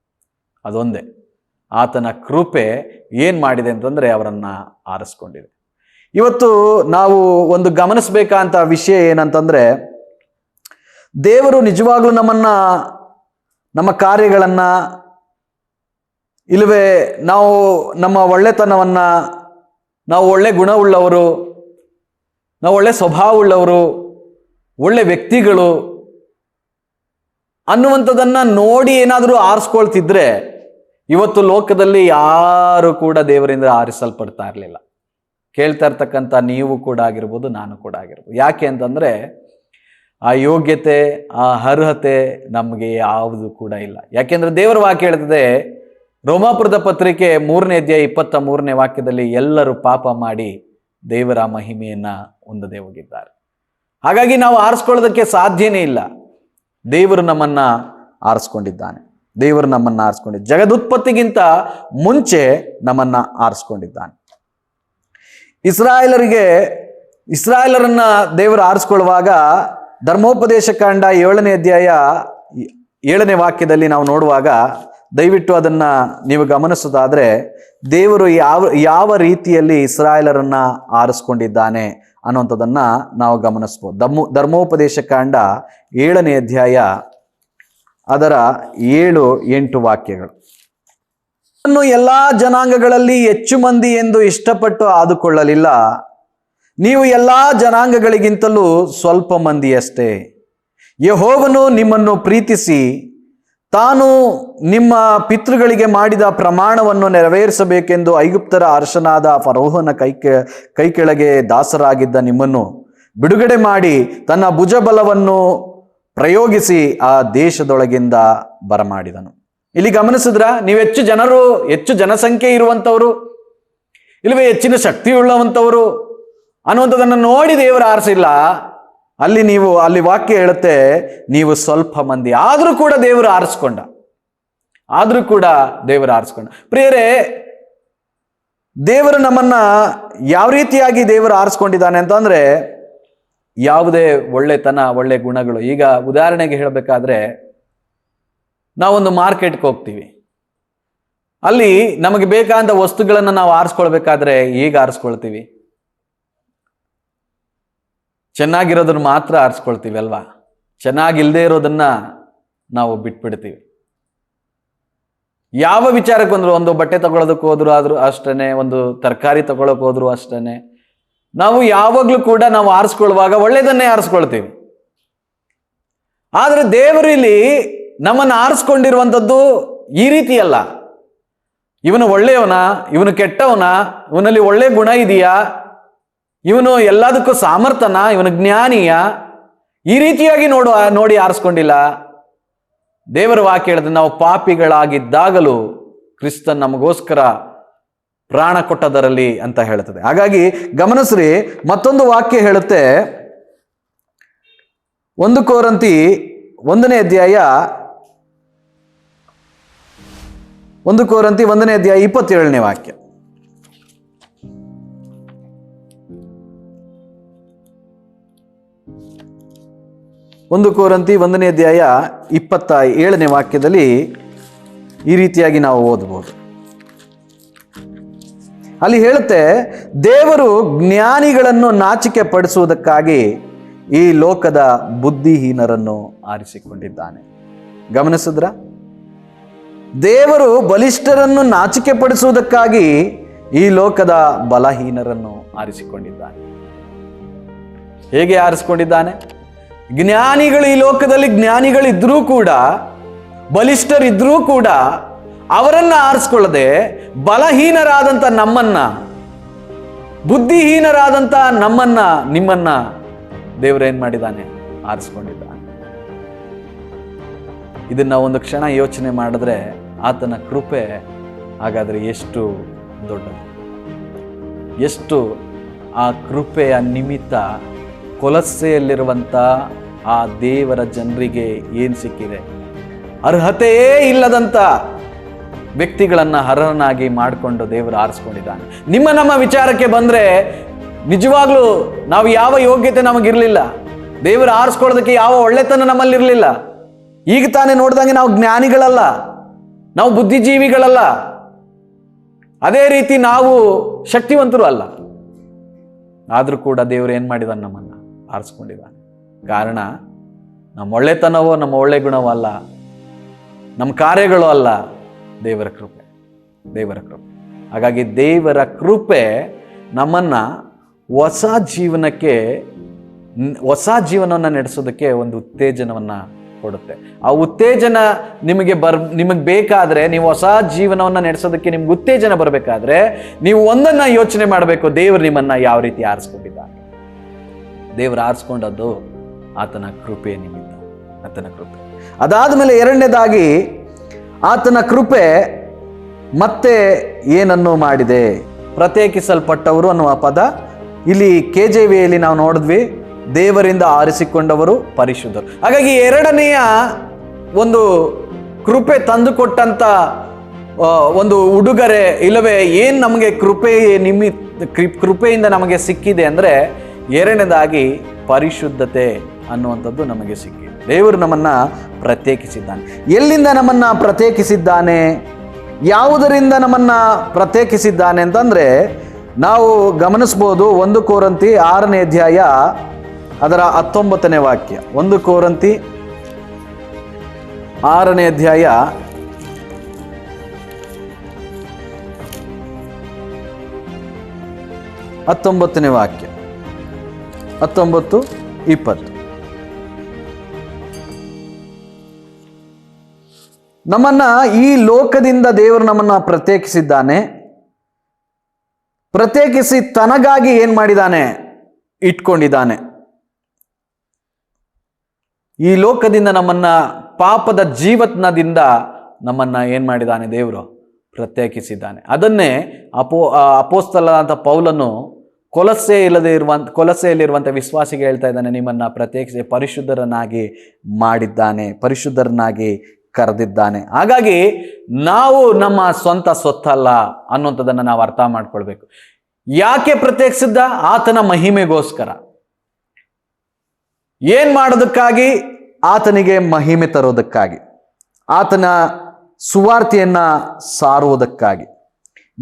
ಅದೊಂದೇ. ಆತನ ಕೃಪೆ ಏನು ಮಾಡಿದೆ ಅಂತಂದರೆ ಅವರನ್ನು ಆರಿಸ್ಕೊಂಡಿದೆ. ಇವತ್ತು ನಾವು ಒಂದು ಗಮನಿಸಬೇಕಂತ ವಿಷಯ ಏನಂತಂದ್ರೆ, ದೇವರು ನಿಜವಾಗ್ಲೂ ನಮ್ಮನ್ನ, ನಮ್ಮ ಕಾರ್ಯಗಳನ್ನ, ಇಲ್ಲವೇ ನಾವು ನಮ್ಮ ಒಳ್ಳೆತನವನ್ನ, ನಾವು ಒಳ್ಳೆ ಗುಣವುಳ್ಳವರು, ನಾವು ಒಳ್ಳೆ ಸ್ವಭಾವವುಳ್ಳವರು, ಒಳ್ಳೆ ವ್ಯಕ್ತಿಗಳು ಅನ್ನುವಂಥದ್ದನ್ನ ನೋಡಿ ಏನಾದರೂ ಆರಿಸ್ಕೊಳ್ತಿದ್ರೆ, ಇವತ್ತು ಲೋಕದಲ್ಲಿ ಯಾರು ಕೂಡ ದೇವರಿಂದ ಆರಿಸಲ್ಪಡ್ತಾ ಇರಲಿಲ್ಲ. ಕೇಳ್ತಾ ಇರ್ತಕ್ಕಂಥ ನೀವು ಕೂಡ ಆಗಿರ್ಬೋದು, ನಾನು ಕೂಡ ಆಗಿರ್ಬೋದು. ಯಾಕೆ ಅಂತಂದ್ರೆ, ಆ ಯೋಗ್ಯತೆ, ಆ ಅರ್ಹತೆ ನಮಗೆ ಯಾವುದು ಕೂಡ ಇಲ್ಲ. ಯಾಕೆಂದ್ರೆ ದೇವರ ವಾಕ್ಯ ಹೇಳ್ತದೆ, ರೋಮಾಪುರದ ಪತ್ರಿಕೆ ಮೂರನೇ ಅಧ್ಯಾಯ ಇಪ್ಪತ್ತ ಮೂರನೇ ವಾಕ್ಯದಲ್ಲಿ ಎಲ್ಲರೂ ಪಾಪ ಮಾಡಿ ದೇವರ ಮಹಿಮೆಯನ್ನು ಹೊಂದದೇ ಹೋಗಿದ್ದಾರೆ. ಹಾಗಾಗಿ ನಾವು ಆರಿಸ್ಕೊಳ್ಳೋದಕ್ಕೆ ಸಾಧ್ಯನೇ ಇಲ್ಲ. ದೇವರು ನಮ್ಮನ್ನ ಆರಿಸ್ಕೊಂಡಿದ್ದಾನೆ. ದೇವರು ನಮ್ಮನ್ನು ಆರಿಸ್ಕೊಂಡಿದ್ದ ಜಗದುತ್ಪತ್ತಿಗಿಂತ ಮುಂಚೆ ನಮ್ಮನ್ನು ಆರಿಸ್ಕೊಂಡಿದ್ದಾನೆ. ಇಸ್ರಾಯೇಲರಿಗೆ ಇಸ್ರಾಯೇಲರನ್ನ ದೇವರು ಆರಿಸ್ಕೊಳ್ಳುವಾಗ ಧರ್ಮೋಪದೇಶ ಕಾಂಡ ಏಳನೇ ಅಧ್ಯಾಯ ಏಳನೇ ವಾಕ್ಯದಲ್ಲಿ ನಾವು ನೋಡುವಾಗ ದಯವಿಟ್ಟು ಅದನ್ನ ನೀವು ಗಮನಿಸೋದಾದ್ರೆ ದೇವರು ಯಾವ ಯಾವ ರೀತಿಯಲ್ಲಿ ಇಸ್ರಾಯೇಲರನ್ನ ಆರಿಸ್ಕೊಂಡಿದ್ದಾನೆ ಅನ್ನುವಂಥದ್ದನ್ನು ನಾವು ಗಮನಿಸ್ಬೋದು. ಧರ್ಮ, ಧರ್ಮೋಪದೇಶ ಕಾಂಡ ಏಳನೇ ಅಧ್ಯಾಯ ಅದರ ಏಳು ಎಂಟು ವಾಕ್ಯಗಳು. ನನ್ನನ್ನು ಎಲ್ಲಾ ಜನಾಂಗಗಳಲ್ಲಿ ಹೆಚ್ಚು ಮಂದಿ ಎಂದು ಇಷ್ಟಪಟ್ಟು ಆದುಕೊಳ್ಳಲಿಲ್ಲ. ನೀವು ಎಲ್ಲಾ ಜನಾಂಗಗಳಿಗಿಂತಲೂ ಸ್ವಲ್ಪ ಮಂದಿಯಷ್ಟೇ. ಯಹೋವನು ನಿಮ್ಮನ್ನು ಪ್ರೀತಿಸಿ, ತಾನು ನಿಮ್ಮ ಪಿತೃಗಳಿಗೆ ಮಾಡಿದ ಪ್ರಮಾಣವನ್ನು ನೆರವೇರಿಸಬೇಕೆಂದು ಐಗುಪ್ತರ ಅರ್ಶನಾದ ಫರೋಹನ ಕೈ ಕೆ- ಕೈ ಕೆಳಗೆ ದಾಸರಾಗಿದ್ದ ನಿಮ್ಮನ್ನು ಬಿಡುಗಡೆ ಮಾಡಿ ತನ್ನ ಭುಜಬಲವನ್ನು ಪ್ರಯೋಗಿಸಿ ಆ ದೇಶದೊಳಗಿಂದ ಬರಮಾಡಿದನು. ಇಲ್ಲಿ ಗಮನಿಸಿದ್ರ, ನೀವು ಹೆಚ್ಚು ಜನರು, ಹೆಚ್ಚು ಜನಸಂಖ್ಯೆ ಇರುವಂಥವರು ಇಲ್ಲವೇ ಹೆಚ್ಚಿನ ಶಕ್ತಿ ಉಳ್ಳವಂಥವರು ಅನ್ನುವಂಥದ್ದನ್ನು ನೋಡಿ ದೇವರ ಆರಿಸಿಲ್ಲ. ಅಲ್ಲಿ ನೀವು, ಅಲ್ಲಿ ವಾಕ್ಯ ಹೇಳುತ್ತೆ, ನೀವು ಸ್ವಲ್ಪ ಮಂದಿ. ಆದರೂ ಕೂಡ ದೇವರು ಆರಿಸ್ಕೊಂಡ. ಆದರೂ ಕೂಡ ದೇವರು ಆರಿಸ್ಕೊಂಡ. ಪ್ರಿಯರೇ, ದೇವರು ನಮ್ಮನ್ನ ಯಾವ ರೀತಿಯಾಗಿ ದೇವರು ಆರಿಸ್ಕೊಂಡಿದ್ದಾನೆ ಅಂತಂದ್ರೆ, ಯಾವುದೇ ಒಳ್ಳೆತನ, ಒಳ್ಳೆ ಗುಣಗಳು. ಈಗ ಉದಾಹರಣೆಗೆ ಹೇಳಬೇಕಾದ್ರೆ ನಾವೊಂದು ಮಾರ್ಕೆಟ್ಗೆ ಹೋಗ್ತೀವಿ. ಅಲ್ಲಿ ನಮಗೆ ಬೇಕಾದ ವಸ್ತುಗಳನ್ನು ನಾವು ಆರಿಸ್ಕೊಳ್ಬೇಕಾದ್ರೆ ಈಗ ಆರಿಸ್ಕೊಳ್ತೀವಿ. ಚೆನ್ನಾಗಿರೋದನ್ನ ಮಾತ್ರ ಆರಿಸ್ಕೊಳ್ತೀವಿ ಅಲ್ವಾ? ಚೆನ್ನಾಗಿಲ್ಲದೆ ಇರೋದನ್ನ ನಾವು ಬಿಟ್ಬಿಡ್ತೀವಿ. ಯಾವ ವಿಚಾರಕ್ಕೆ ಬಂದ್ರು ಒಂದು ಬಟ್ಟೆ ತಗೊಳ್ಳೋದಕ್ಕೆ ಹೋದ್ರು ಆದ್ರೂ ಅಷ್ಟೇ ಒಂದು ತರಕಾರಿ ತಗೊಳಕ್ ಹೋದ್ರು ಅಷ್ಟೇ ನಾವು ಯಾವಾಗ್ಲೂ ಕೂಡ ನಾವು ಆರಿಸ್ಕೊಳ್ಳುವಾಗ ಒಳ್ಳೆಯದನ್ನೇ ಆರಿಸ್ಕೊಳ್ತೀವಿ. ಆದ್ರೆ ದೇವರಿಲಿ ನಮ್ಮನ್ನು ಆರಿಸ್ಕೊಂಡಿರುವಂಥದ್ದು ಈ ರೀತಿಯಲ್ಲ. ಇವನು ಒಳ್ಳೆಯವನ, ಇವನು ಕೆಟ್ಟವನ, ಇವನಲ್ಲಿ ಒಳ್ಳೆ ಗುಣ ಇದೆಯಾ? ಇವನು ಎಲ್ಲದಕ್ಕೂ ಸಾಮರ್ಥನ ಇವನು ಜ್ಞಾನಿಯ? ಈ ರೀತಿಯಾಗಿ ನೋಡು, ನೋಡಿ ಆರಿಸ್ಕೊಂಡಿಲ್ಲ. ದೇವರ ವಾಕ್ಯ ಹೇಳಿದ್ರೆ ನಾವು ಪಾಪಿಗಳಾಗಿದ್ದಾಗಲೂ ಕ್ರಿಸ್ತನ್ ನಮಗೋಸ್ಕರ ಪ್ರಾಣ ಕೊಟ್ಟದರಲ್ಲಿ ಅಂತ ಹೇಳ್ತದೆ ಹಾಗಾಗಿ ಗಮನಿಸ್ರಿ, ಮತ್ತೊಂದು ವಾಕ್ಯ ಹೇಳುತ್ತೆ. ಒಂದು ಕೋರಂತಿ ಒಂದನೇ ಅಧ್ಯಾಯ ಒಂದು ಕೋರಂತಿ ಒಂದನೇ ಅಧ್ಯಾಯ ಇಪ್ಪತ್ತೇಳನೇ ವಾಕ್ಯ. ಒಂದು ಕೋರಂತಿ ಒಂದನೇ ಅಧ್ಯಾಯ ಇಪ್ಪತ್ತ ಏಳನೇ ವಾಕ್ಯದಲ್ಲಿ ಈ ರೀತಿಯಾಗಿ ನಾವು ಓದಬಹುದು. ಅಲ್ಲಿ ಹೇಳುತ್ತೆ, ದೇವರು ಜ್ಞಾನಿಗಳನ್ನು ನಾಚಿಕೆ ಪಡಿಸುವುದಕ್ಕಾಗಿ ಈ ಲೋಕದ ಬುದ್ಧಿಹೀನರನ್ನು ಆರಿಸಿಕೊಂಡಿದ್ದಾನೆ. ಗಮನಿಸಿದ್ರ? ದೇವರು ಬಲಿಷ್ಠರನ್ನು ನಾಚಿಕೆ ಪಡಿಸುವುದಕ್ಕಾಗಿ ಈ ಲೋಕದ ಬಲಹೀನರನ್ನು ಆರಿಸಿಕೊಂಡಿದ್ದಾನೆ. ಹೇಗೆ ಆರಿಸಿಕೊಂಡಿದ್ದಾನೆ? ಜ್ಞಾನಿಗಳು ಈ ಲೋಕದಲ್ಲಿ ಜ್ಞಾನಿಗಳಿದ್ರೂ ಕೂಡ, ಬಲಿಷ್ಠರಿದ್ರೂ ಕೂಡ ಅವರನ್ನ ಆರಿಸ್ಕೊಳ್ಳದೆ ಬಲಹೀನರಾದಂಥ ನಮ್ಮನ್ನ, ಬುದ್ಧಿಹೀನರಾದಂಥ ನಮ್ಮನ್ನ, ನಿಮ್ಮನ್ನ ದೇವರೇನ್ ಮಾಡಿದ್ದಾನೆ? ಆರಿಸ್ಕೊಂಡಿದ್ದಾನೆ. ಇದನ್ನ ಒಂದು ಕ್ಷಣ ಯೋಚನೆ ಮಾಡಿದ್ರೆ ಆತನ ಕೃಪೆ ಹಾಗಾದ್ರೆ ಎಷ್ಟು ದೊಡ್ಡದು. ಎಷ್ಟು ಆ ಕೃಪೆಯ ನಿಮಿತ್ತ ಕೊಲಸೆಯಲ್ಲಿರುವಂಥ ಆ ದೇವರ ಜನರಿಗೆ ಏನು ಸಿಕ್ಕಿದೆ? ಅರ್ಹತೆಯೇ ಇಲ್ಲದಂಥ ವ್ಯಕ್ತಿಗಳನ್ನು ಅರ್ಹನಾಗಿ ಮಾಡಿಕೊಂಡು ದೇವರು ಆರಿಸ್ಕೊಂಡಿದ್ದಾನೆ. ನಿಮ್ಮ ನಮ್ಮ ವಿಚಾರಕ್ಕೆ ಬಂದರೆ ನಿಜವಾಗ್ಲೂ ನಾವು ಯಾವ ಯೋಗ್ಯತೆ ನಮಗಿರಲಿಲ್ಲ. ದೇವರು ಆರಿಸ್ಕೊಳ್ಳೋದಕ್ಕೆ ಯಾವ ಒಳ್ಳೆತನ ನಮ್ಮಲ್ಲಿರಲಿಲ್ಲ. ಈಗ ತಾನೇ ನೋಡಿದಂಗೆ ನಾವು ಜ್ಞಾನಿಗಳಲ್ಲ. ನಾವು ಬುದ್ಧಿಜೀವಿಗಳಲ್ಲ. ಅದೇ ರೀತಿ ನಾವು ಶಕ್ತಿವಂತರು ಅಲ್ಲ. ಆದರೂ ಕೂಡ ದೇವರು ಏನು ಮಾಡಿದ ನಮ್ಮನ್ನು? ಆರಿಸ್ಕೊಂಡಿದ್ದಾನೆ ಕಾರಣ, ನಮ್ಮ ಒಳ್ಳೆತನವೋ, ನಮ್ಮ ಒಳ್ಳೆ ಗುಣವೋ ಅಲ್ಲ. ನಮ್ಮ ಕಾರ್ಯಗಳು ಅಲ್ಲ ದೇವರ ಕೃಪೆ. ದೇವರ ಕೃಪೆ. ಹಾಗಾಗಿ ದೇವರ ಕೃಪೆ ನಮ್ಮನ್ನು ಹೊಸ ಜೀವನಕ್ಕೆ, ಹೊಸ ಜೀವನವನ್ನು ನಡೆಸೋದಕ್ಕೆ ಒಂದು ಉತ್ತೇಜನವನ್ನು ಕೊಡುತ್ತೆ. ಆ ಉತ್ತೇಜನ ನಿಮಗೆ ಬರ್, ನಿಮಗೆ ಬೇಕಾದರೆ ನೀವು ಹೊಸ ಜೀವನವನ್ನು ನಡೆಸೋದಕ್ಕೆ ನಿಮ್ಗೆ ಉತ್ತೇಜನ ಬರಬೇಕಾದ್ರೆ ನೀವು ಒಂದನ್ನು ಯೋಚನೆ ಮಾಡಬೇಕು, ದೇವರು ನಿಮ್ಮನ್ನು ಯಾವ ರೀತಿ ಆರಿಸ್ಕೊಂಡಿದ್ದಾನೆ? ದೇವರು ಆರಿಸ್ಕೊಂಡದ್ದು ಆತನ ಕೃಪೆ ನಿಮಿತ್ತ ಆತನ ಕೃಪೆ. ಅದಾದ ಮೇಲೆ ಎರಡನೇದಾಗಿ ಆತನ ಕೃಪೆ ಮತ್ತೆ ಏನನ್ನು ಮಾಡಿದೆ? ಪ್ರತ್ಯೇಕಿಸಲ್ಪಟ್ಟವರು ಅನ್ನುವ ಪದ ಇಲ್ಲಿ ಕೆ ಜೆ ವಿಯಲ್ಲಿ ನಾವು ನೋಡಿದ್ವಿ. ದೇವರಿಂದ ಆರಿಸಿಕೊಂಡವರು ಪರಿಶುದ್ಧರು. ಹಾಗಾಗಿ ಎರಡನೆಯ ಒಂದು ಕೃಪೆ ತಂದುಕೊಟ್ಟಂತ ಆ, ಒಂದು ಉಡುಗೊರೆ ಇಲ್ಲವೇ ಏನು ನಮಗೆ ಕೃಪೆ ನಿಮ್ಮ ಕೃಪೆಯಿಂದ ನಮಗೆ ಸಿಕ್ಕಿದೆ ಅಂದರೆ ಎರಡನೇದಾಗಿ ಪರಿಶುದ್ಧತೆ ಅನ್ನುವಂಥದ್ದು ನಮಗೆ ಸಿಕ್ಕಿದೆ. ದೇವರು ನಮ್ಮನ್ನ ಪ್ರತ್ಯೇಕಿಸಿದ್ದಾನೆ. ಎಲ್ಲಿಂದ ನಮ್ಮನ್ನ ಪ್ರತ್ಯೇಕಿಸಿದ್ದಾನೆ? ಯಾವುದರಿಂದ ನಮ್ಮನ್ನ ಪ್ರತ್ಯೇಕಿಸಿದ್ದಾನೆ ಅಂತಂದ್ರೆ ನಾವು ಗಮನಿಸ್ಬೋದು ಒಂದು ಕೋರಂತಿ ಆರನೇ ಅಧ್ಯಾಯ ಅದರ ಹತ್ತೊಂಬತ್ತನೇ ವಾಕ್ಯ. ಒಂದು ಕೋರಂತಿ ಆರನೇ ಅಧ್ಯಾಯ. ಹತ್ತೊಂಬತ್ತನೇ ವಾಕ್ಯ. ಹತ್ತೊಂಬತ್ತು, ಇಪ್ಪತ್ತು. ನಮ್ಮನ್ನ ಈ ಲೋಕದಿಂದ ದೇವರು ನಮ್ಮನ್ನ ಪ್ರತ್ಯೇಕಿಸಿದ್ದಾನೆ. ಪ್ರತ್ಯೇಕಿಸಿ ತನಗಾಗಿ ಏನ್ ಮಾಡಿದ್ದಾನೆ? ಇಟ್ಕೊಂಡಿದ್ದಾನೆ. ಈ ಲೋಕದಿಂದ ನಮ್ಮನ್ನ ಪಾಪದ ಜೀವತ್ನದಿಂದ ನಮ್ಮನ್ನ ಏನು ಮಾಡಿದ್ದಾನೆ ದೇವರು? ಪ್ರತ್ಯೇಕಿಸಿದ್ದಾನೆ. ಅದನ್ನೇ ಅಪೋ ಅಪೋಸ್ತಲಾದಂಥ ಪೌಲನ್ನು ಪೌಲನು ಕೊಲಸೆ ಇಲ್ಲದೆ ಇರುವಂಥ ಕೊಲಸೆಯಲ್ಲಿರುವಂಥ ವಿಶ್ವಾಸಿಗೆ ಹೇಳ್ತಾ ಇದ್ದಾನೆ, ನಿಮ್ಮನ್ನ ಪ್ರತ್ಯೇಕಿಸಿ ಪರಿಶುದ್ಧರನ್ನಾಗಿ ಮಾಡಿದ್ದಾನೆ, ಪರಿಶುದ್ಧರನ್ನಾಗಿ ಕರೆದಿದ್ದಾನೆ. ಹಾಗಾಗಿ ನಾವು ನಮ್ಮ ಸ್ವಂತ ಸೊತ್ತಲ್ಲ ಅನ್ನುವಂಥದ್ದನ್ನು ನಾವು ಅರ್ಥ ಮಾಡ್ಕೊಳ್ಬೇಕು. ಯಾಕೆ ಪ್ರತ್ಯೇಕಿಸಿದ್ದ? ಆತನ ಮಹಿಮೆಗೋಸ್ಕರ. ಏನ್ ಮಾಡೋದಕ್ಕಾಗಿ? ಆತನಿಗೆ ಮಹಿಮೆ ತರೋದಕ್ಕಾಗಿ. ಆತನ ಸುವಾರ್ತೆಯನ್ನ ಸಾರುವುದಕ್ಕಾಗಿ.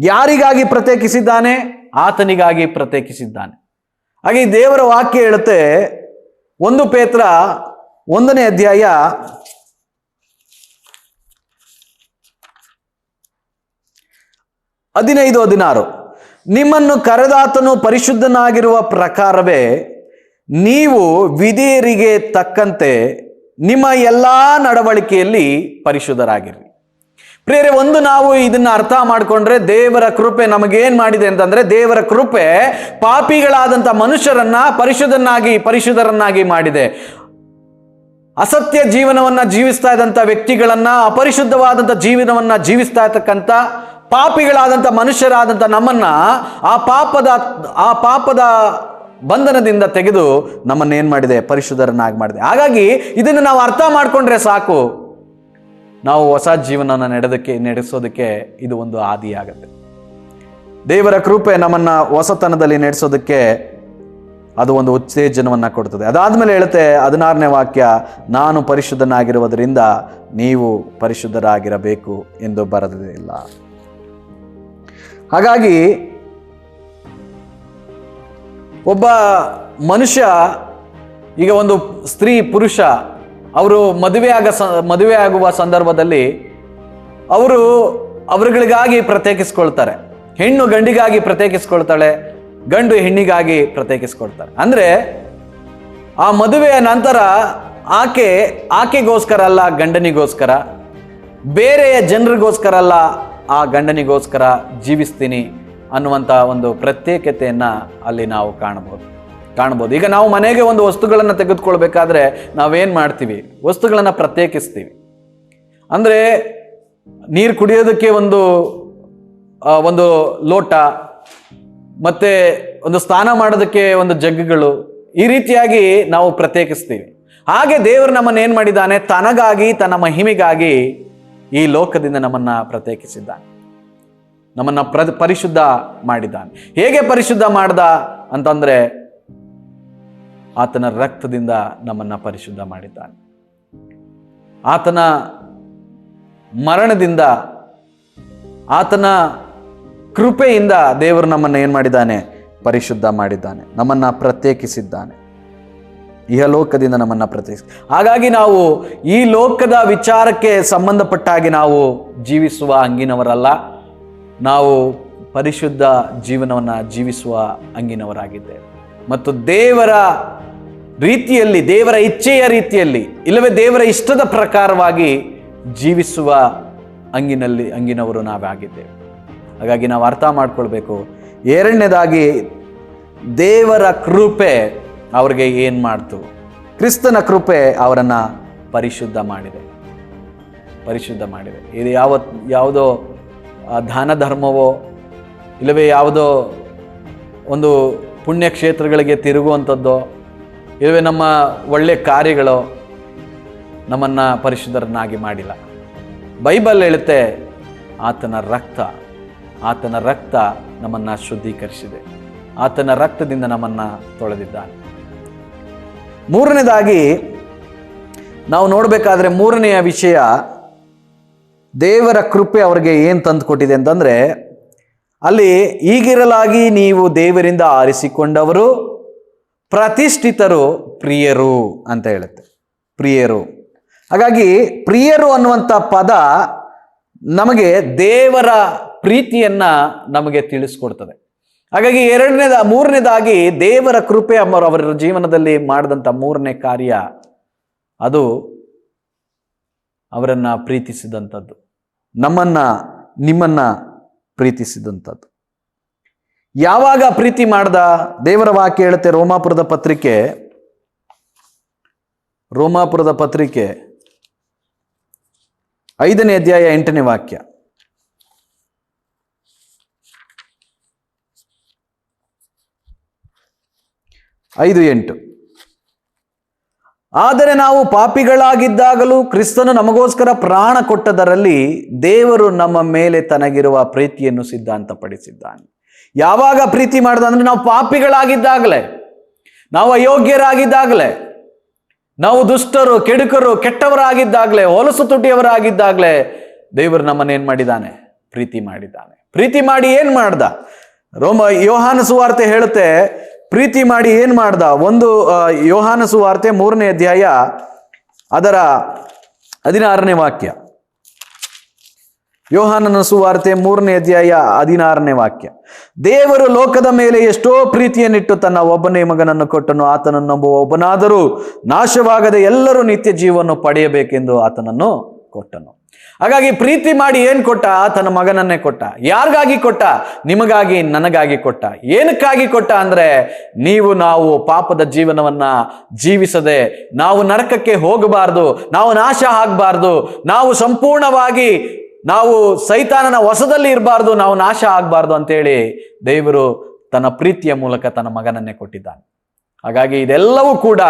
ಯಾರಿಗಾಗಿ ಪ್ರತ್ಯೇಕಿಸಿದ್ದಾನೆ? ಆತನಿಗಾಗಿ ಪ್ರತ್ಯೇಕಿಸಿದ್ದಾನೆ. ಹಾಗೆ ದೇವರ ವಾಕ್ಯ ಹೇಳುತ್ತೆ ಒಂದು ಪೇತ್ರ ಒಂದನೇ ಅಧ್ಯಾಯ ಹದಿನೈದು ಹದಿನಾರು. ನಿಮ್ಮನ್ನು ಕರೆದಾತನು ಪರಿಶುದ್ಧನಾಗಿರುವ ಪ್ರಕಾರವೇ ನೀವು ವಿಧೇಯರಿಗೆ ತಕ್ಕಂತೆ ನಿಮ್ಮ ಎಲ್ಲ ನಡವಳಿಕೆಯಲ್ಲಿ ಪರಿಶುದ್ಧರಾಗಿರಿ ಪ್ರೇರೆ ಒಂದು ನಾವು ಇದನ್ನ ಅರ್ಥ ಮಾಡಿಕೊಂಡ್ರೆ ದೇವರ ಕೃಪೆ ನಮಗೇನ್ ಮಾಡಿದೆ ಅಂತಂದ್ರೆ ದೇವರ ಕೃಪೆ ಪಾಪಿಗಳಾದಂಥ ಮನುಷ್ಯರನ್ನ ಪರಿಶುದ್ಧನಾಗಿ ಪರಿಶುದ್ಧರನ್ನಾಗಿ ಮಾಡಿದೆ. ಅಸತ್ಯ ಜೀವನವನ್ನ ಜೀವಿಸ್ತಾ ಇದ್ದಂಥ ವ್ಯಕ್ತಿಗಳನ್ನ, ಅಪರಿಶುದ್ಧವಾದಂಥ ಜೀವನವನ್ನ ಜೀವಿಸ್ತಾ ಇರ್ತಕ್ಕಂಥ ಪಾಪಿಗಳಾದಂಥ ಮನುಷ್ಯರಾದಂಥ ನಮ್ಮನ್ನ ಆ ಪಾಪದ ಆ ಪಾಪದ ಬಂಧನದಿಂದ ತೆಗೆದು ನಮ್ಮನ್ನ ಏನ್ ಮಾಡಿದೆ? ಪರಿಶುದ್ಧರನ್ನಾಗಿ ಮಾಡಿದೆ. ಹಾಗಾಗಿ ಇದನ್ನು ನಾವು ಅರ್ಥ ಮಾಡಿಕೊಂಡ್ರೆ ಸಾಕು. ನಾವು ಹೊಸ ಜೀವನನ ನಡೆದಕ್ಕೆ, ನಡೆಸೋದಕ್ಕೆ ಇದು ಒಂದು ಆದಿಯಾಗತ್ತೆ ದೇವರ ಕೃಪೆ ನಮ್ಮನ್ನ ಹೊಸತನದಲ್ಲಿ ನಡೆಸೋದಕ್ಕೆ ಅದು ಒಂದು ಉತ್ತೇಜನವನ್ನು ಕೊಡ್ತದೆ. ಅದಾದ್ಮೇಲೆ ಹೇಳುತ್ತೆ ಹದಿನಾರನೇ ವಾಕ್ಯ, ನಾನು ಪರಿಶುದ್ಧನಾಗಿರುವುದರಿಂದ ನೀವು ಪರಿಶುದ್ಧರಾಗಿರಬೇಕು ಎಂದು ಬರೆದಿಲ್ಲ ಹಾಗಾಗಿ ಒಬ್ಬ ಮನುಷ್ಯ, ಈಗ ಒಂದು ಸ್ತ್ರೀ ಪುರುಷ, ಅವರು ಮದುವೆ ಆಗ ಸ, ಮದುವೆ ಆಗುವ ಸಂದರ್ಭದಲ್ಲಿ ಅವರು ಅವರುಗಳಿಗಾಗಿ ಪ್ರತ್ಯೇಕಿಸ್ಕೊಳ್ತಾರೆ. ಹೆಣ್ಣು ಗಂಡಿಗಾಗಿ ಪ್ರತ್ಯೇಕಿಸ್ಕೊಳ್ತಾಳೆ, ಗಂಡು ಹೆಣ್ಣಿಗಾಗಿ ಪ್ರತ್ಯೇಕಿಸ್ಕೊಳ್ತಾರೆ. ಅಂದರೆ ಆ ಮದುವೆಯ ನಂತರ ಆಕೆ, ಆಕೆಗೋಸ್ಕರ ಅಲ್ಲ, ಗಂಡನಿಗೋಸ್ಕರ, ಬೇರೆಯ ಜನರಿಗೋಸ್ಕರ ಅಲ್ಲ, ಆ ಗಂಡನಿಗೋಸ್ಕರ ಜೀವಿಸ್ತೀನಿ ಅನ್ನುವಂಥ ಒಂದು ಪ್ರತ್ಯೇಕತೆಯನ್ನು ಅಲ್ಲಿ ನಾವು ಕಾಣಬಹುದು. ಕಾಣ್ಬೋದು ಈಗ ನಾವು ಮನೆಗೆ ಒಂದು ವಸ್ತುಗಳನ್ನು ತೆಗೆದುಕೊಳ್ಬೇಕಾದ್ರೆ ನಾವೇನು ಮಾಡ್ತೀವಿ? ವಸ್ತುಗಳನ್ನು ಪ್ರತ್ಯೇಕಿಸ್ತೀವಿ. ಅಂದರೆ ನೀರು ಕುಡಿಯೋದಕ್ಕೆ ಒಂದು ಒಂದು ಲೋಟ, ಮತ್ತೆ ಒಂದು ಸ್ನಾನ ಮಾಡೋದಕ್ಕೆ ಒಂದು ಜಗ್ಗುಗಳು ಈ ರೀತಿಯಾಗಿ ನಾವು ಪ್ರತ್ಯೇಕಿಸ್ತೀವಿ. ಹಾಗೆ ದೇವರು ನಮ್ಮನ್ನು ಏನು ಮಾಡಿದ್ದಾನೆ? ತನಗಾಗಿ, ತನ್ನ ಮಹಿಮೆಗಾಗಿ ಈ ಲೋಕದಿಂದ ನಮ್ಮನ್ನ ಪ್ರತ್ಯೇಕಿಸಿದ್ದಾನೆ. ನಮ್ಮನ್ನ ಪ್ರ ಪರಿಶುದ್ಧ ಮಾಡಿದ್ದಾನೆ. ಹೇಗೆ ಪರಿಶುದ್ಧ ಮಾಡ್ದ ಅಂತಂದರೆ ಆತನ ರಕ್ತದಿಂದ ನಮ್ಮನ್ನು ಪರಿಶುದ್ಧ ಮಾಡಿದ್ದಾನೆ. ಆತನ ಮರಣದಿಂದ ಆತನ ಕೃಪೆಯಿಂದ ದೇವರು ನಮ್ಮನ್ನು ಏನು ಮಾಡಿದ್ದಾನೆ? ಪರಿಶುದ್ಧ ಮಾಡಿದ್ದಾನೆ. ನಮ್ಮನ್ನು ಪ್ರತ್ಯೇಕಿಸಿದ್ದಾನೆ. ಇಹಲೋಕದಿಂದ ನಮ್ಮನ್ನು ಪ್ರತ್ಯೇಕಿಸಿ, ಹಾಗಾಗಿ ನಾವು ಈ ಲೋಕದ ವಿಚಾರಕ್ಕೆ ಸಂಬಂಧಪಟ್ಟಾಗಿ ನಾವು ಜೀವಿಸುವ ಹಂಗಿನವರಲ್ಲ. ನಾವು ಪರಿಶುದ್ಧ ಜೀವನವನ್ನು ಜೀವಿಸುವ ಅಂಗಿನವರಾಗಿದ್ದೇವೆ. ಮತ್ತು ದೇವರ ರೀತಿಯಲ್ಲಿ, ದೇವರ ಇಚ್ಛೆಯ ರೀತಿಯಲ್ಲಿ, ಇಲ್ಲವೇ ದೇವರ ಇಷ್ಟದ ಪ್ರಕಾರವಾಗಿ ಜೀವಿಸುವ ಅಂಗಿನಲ್ಲಿ, ಅಂಗಿನವರು ನಾವಾಗಿದ್ದೇವೆ ಹಾಗಾಗಿ ನಾವು ಅರ್ಥ ಮಾಡ್ಕೊಳ್ಬೇಕು. ಎರಡನೇದಾಗಿ, ದೇವರ ಕೃಪೆ ಅವ್ರಿಗೆ ಏನು ಮಾಡ್ತು? ಕ್ರಿಸ್ತನ ಕೃಪೆ ಅವರನ್ನು ಪರಿಶುದ್ಧ ಮಾಡಿದೆ. ಪರಿಶುದ್ಧ ಮಾಡಿದೆ. ಇದು ಯಾವ ಯಾವುದೋ ದಾನ ಧರ್ಮವೋ ಇಲ್ಲವೇ ಯಾವುದೋ ಒಂದು ಪುಣ್ಯಕ್ಷೇತ್ರಗಳಿಗೆ ತಿರುಗುವಂಥದ್ದೋ, ಇಲ್ಲವೇ ನಮ್ಮ ಒಳ್ಳೆಯ ಕಾರ್ಯಗಳು ನಮ್ಮನ್ನು ಪರಿಶುದ್ಧರನ್ನಾಗಿ ಮಾಡಿಲ್ಲ. ಬೈಬಲ್ ಹೇಳುತ್ತೆ, ಆತನ ರಕ್ತ ಆತನ ರಕ್ತ ನಮ್ಮನ್ನು ಶುದ್ಧೀಕರಿಸಿದೆ. ಆತನ ರಕ್ತದಿಂದ ನಮ್ಮನ್ನು ತೊಳೆದಿದ್ದಾನೆ. ಮೂರನೇದಾಗಿ ನಾವು ನೋಡಬೇಕಾದ್ರೆ ಮೂರನೆಯ ವಿಷಯ ದೇವರ ಕೃಪೆ ಅವರಿಗೆ ಏನು ತಂದು ಕೊಟ್ಟಿದೆ ಅಂತಂದರೆ, ಅಲ್ಲಿ ಈಗಿರಲಾಗಿ ನೀವು ದೇವರಿಂದ ಆರಿಸಿಕೊಂಡವರು ಪ್ರತಿಷ್ಠಿತರು ಪ್ರಿಯರು ಅಂತ ಹೇಳುತ್ತೆ. ಪ್ರಿಯರು. ಹಾಗಾಗಿ ಪ್ರಿಯರು ಅನ್ನುವಂಥ ಪದ ನಮಗೆ ದೇವರ ಪ್ರೀತಿಯನ್ನ ನಮಗೆ ತಿಳಿಸ್ಕೊಡ್ತದೆ. ಹಾಗಾಗಿ ಎರಡನೇದ, ಮೂರನೇದಾಗಿ ದೇವರ ಕೃಪೆ ಅಮ್ಮರು ಅವರ ಜೀವನದಲ್ಲಿ ಮಾಡಿದಂಥ ಮೂರನೇ ಕಾರ್ಯ ಅದು ಅವರನ್ನು ಪ್ರೀತಿಸಿದಂಥದ್ದು ನಮ್ಮನ್ನ, ನಿಮ್ಮನ್ನ ಪ್ರೀತಿಸಿದಂಥದ್ದು. ಯಾವಾಗ ಪ್ರೀತಿ ಮಾಡ್ದ? ದೇವರ ವಾಕ್ಯ ಹೇಳುತ್ತೆ ರೋಮಾಪುರದ ಪತ್ರಿಕೆ. ರೋಮಾಪುರದ ಪತ್ರಿಕೆ ಐದನೇ ಅಧ್ಯಾಯ ಎಂಟನೇ ವಾಕ್ಯ. ಐದು ಎಂಟು. ಆದರೆ ನಾವು ಪಾಪಿಗಳಾಗಿದ್ದಾಗಲೂ ಕ್ರಿಸ್ತನು ನಮಗೋಸ್ಕರ ಪ್ರಾಣ ಕೊಟ್ಟದರಲ್ಲಿ ದೇವರು ನಮ್ಮ ಮೇಲೆ ತನಗಿರುವ ಪ್ರೀತಿಯನ್ನು ಸಿದ್ಧಾಂತಪಡಿಸಿದ್ದಾನೆ. ಯಾವಾಗ ಪ್ರೀತಿ ಮಾಡ್ದ ಅಂದರೆ ನಾವು ಪಾಪಿಗಳಾಗಿದ್ದಾಗಲೇ, ನಾವು ಅಯೋಗ್ಯರಾಗಿದ್ದಾಗಲೇ, ನಾವು ದುಷ್ಟರು, ಕೆಡುಕರು, ಕೆಟ್ಟವರಾಗಿದ್ದಾಗಲೇ, ಹೊಲಸು ತುಟಿಯವರಾಗಿದ್ದಾಗಲೇ ದೇವರು ನಮ್ಮನ್ನೇನು ಮಾಡಿದ್ದಾನೆ? ಪ್ರೀತಿ ಮಾಡಿದ್ದಾನೆ. ಪ್ರೀತಿ ಮಾಡಿ ಏನು ಮಾಡ್ದ? ರೋಮ ಯೋಹಾನ ಸುವಾರ್ತೆ ಹೇಳುತ್ತೆ ಪ್ರೀತಿ ಮಾಡಿ ಏನು ಮಾಡ್ದ? ಒಂದು ಯೋಹಾನ ಸುವಾರ್ತೆ ಮೂರನೇ ಅಧ್ಯಾಯ, ಅದರ ಹದಿನಾರನೇ ವಾಕ್ಯ. ಯೋಹಾನನ ಸುವಾರ್ತೆ ಮೂರನೇ ಅಧ್ಯಾಯ ಹದಿನಾರನೇ ವಾಕ್ಯ. ದೇವರು ಲೋಕದ ಮೇಲೆ ಎಷ್ಟೋ ಪ್ರೀತಿಯನ್ನಿಟ್ಟು ತನ್ನ ಒಬ್ಬನೇ ಮಗನನ್ನು ಕೊಟ್ಟನು, ಆತನನ್ನು ನಂಬುವ ಒಬ್ಬನಾದರೂ ನಾಶವಾಗದೆ ಎಲ್ಲರೂ ನಿತ್ಯ ಜೀವವನ್ನು ಪಡೆಯಬೇಕೆಂದು ಆತನನ್ನು ಕೊಟ್ಟನು. ಹಾಗಾಗಿ ಪ್ರೀತಿ ಮಾಡಿ ಏನ್ ಕೊಟ್ಟ? ತನ್ನ ಮಗನನ್ನೇ ಕೊಟ್ಟ. ಯಾರಿಗಾಗಿ ಕೊಟ್ಟ? ನಿಮಗಾಗಿ, ನನಗಾಗಿ ಕೊಟ್ಟ. ಏನಕ್ಕಾಗಿ ಕೊಟ್ಟ ಅಂದ್ರೆ, ನೀವು ನಾವು ಪಾಪದ ಜೀವನವನ್ನ ಜೀವಿಸದೆ, ನಾವು ನರಕಕ್ಕೆ ಹೋಗಬಾರ್ದು, ನಾವು ನಾಶ ಆಗಬಾರ್ದು, ನಾವು ಸಂಪೂರ್ಣವಾಗಿ, ನಾವು ಸೈತಾನನ ವಸದಲ್ಲಿ ಇರಬಾರ್ದು, ನಾವು ನಾಶ ಆಗಬಾರ್ದು ಅಂತೇಳಿ ದೇವರು ತನ್ನ ಪ್ರೀತಿಯ ಮೂಲಕ ತನ್ನ ಮಗನನ್ನೇ ಕೊಟ್ಟಿದ್ದಾನೆ. ಹಾಗಾಗಿ ಇದೆಲ್ಲವೂ ಕೂಡ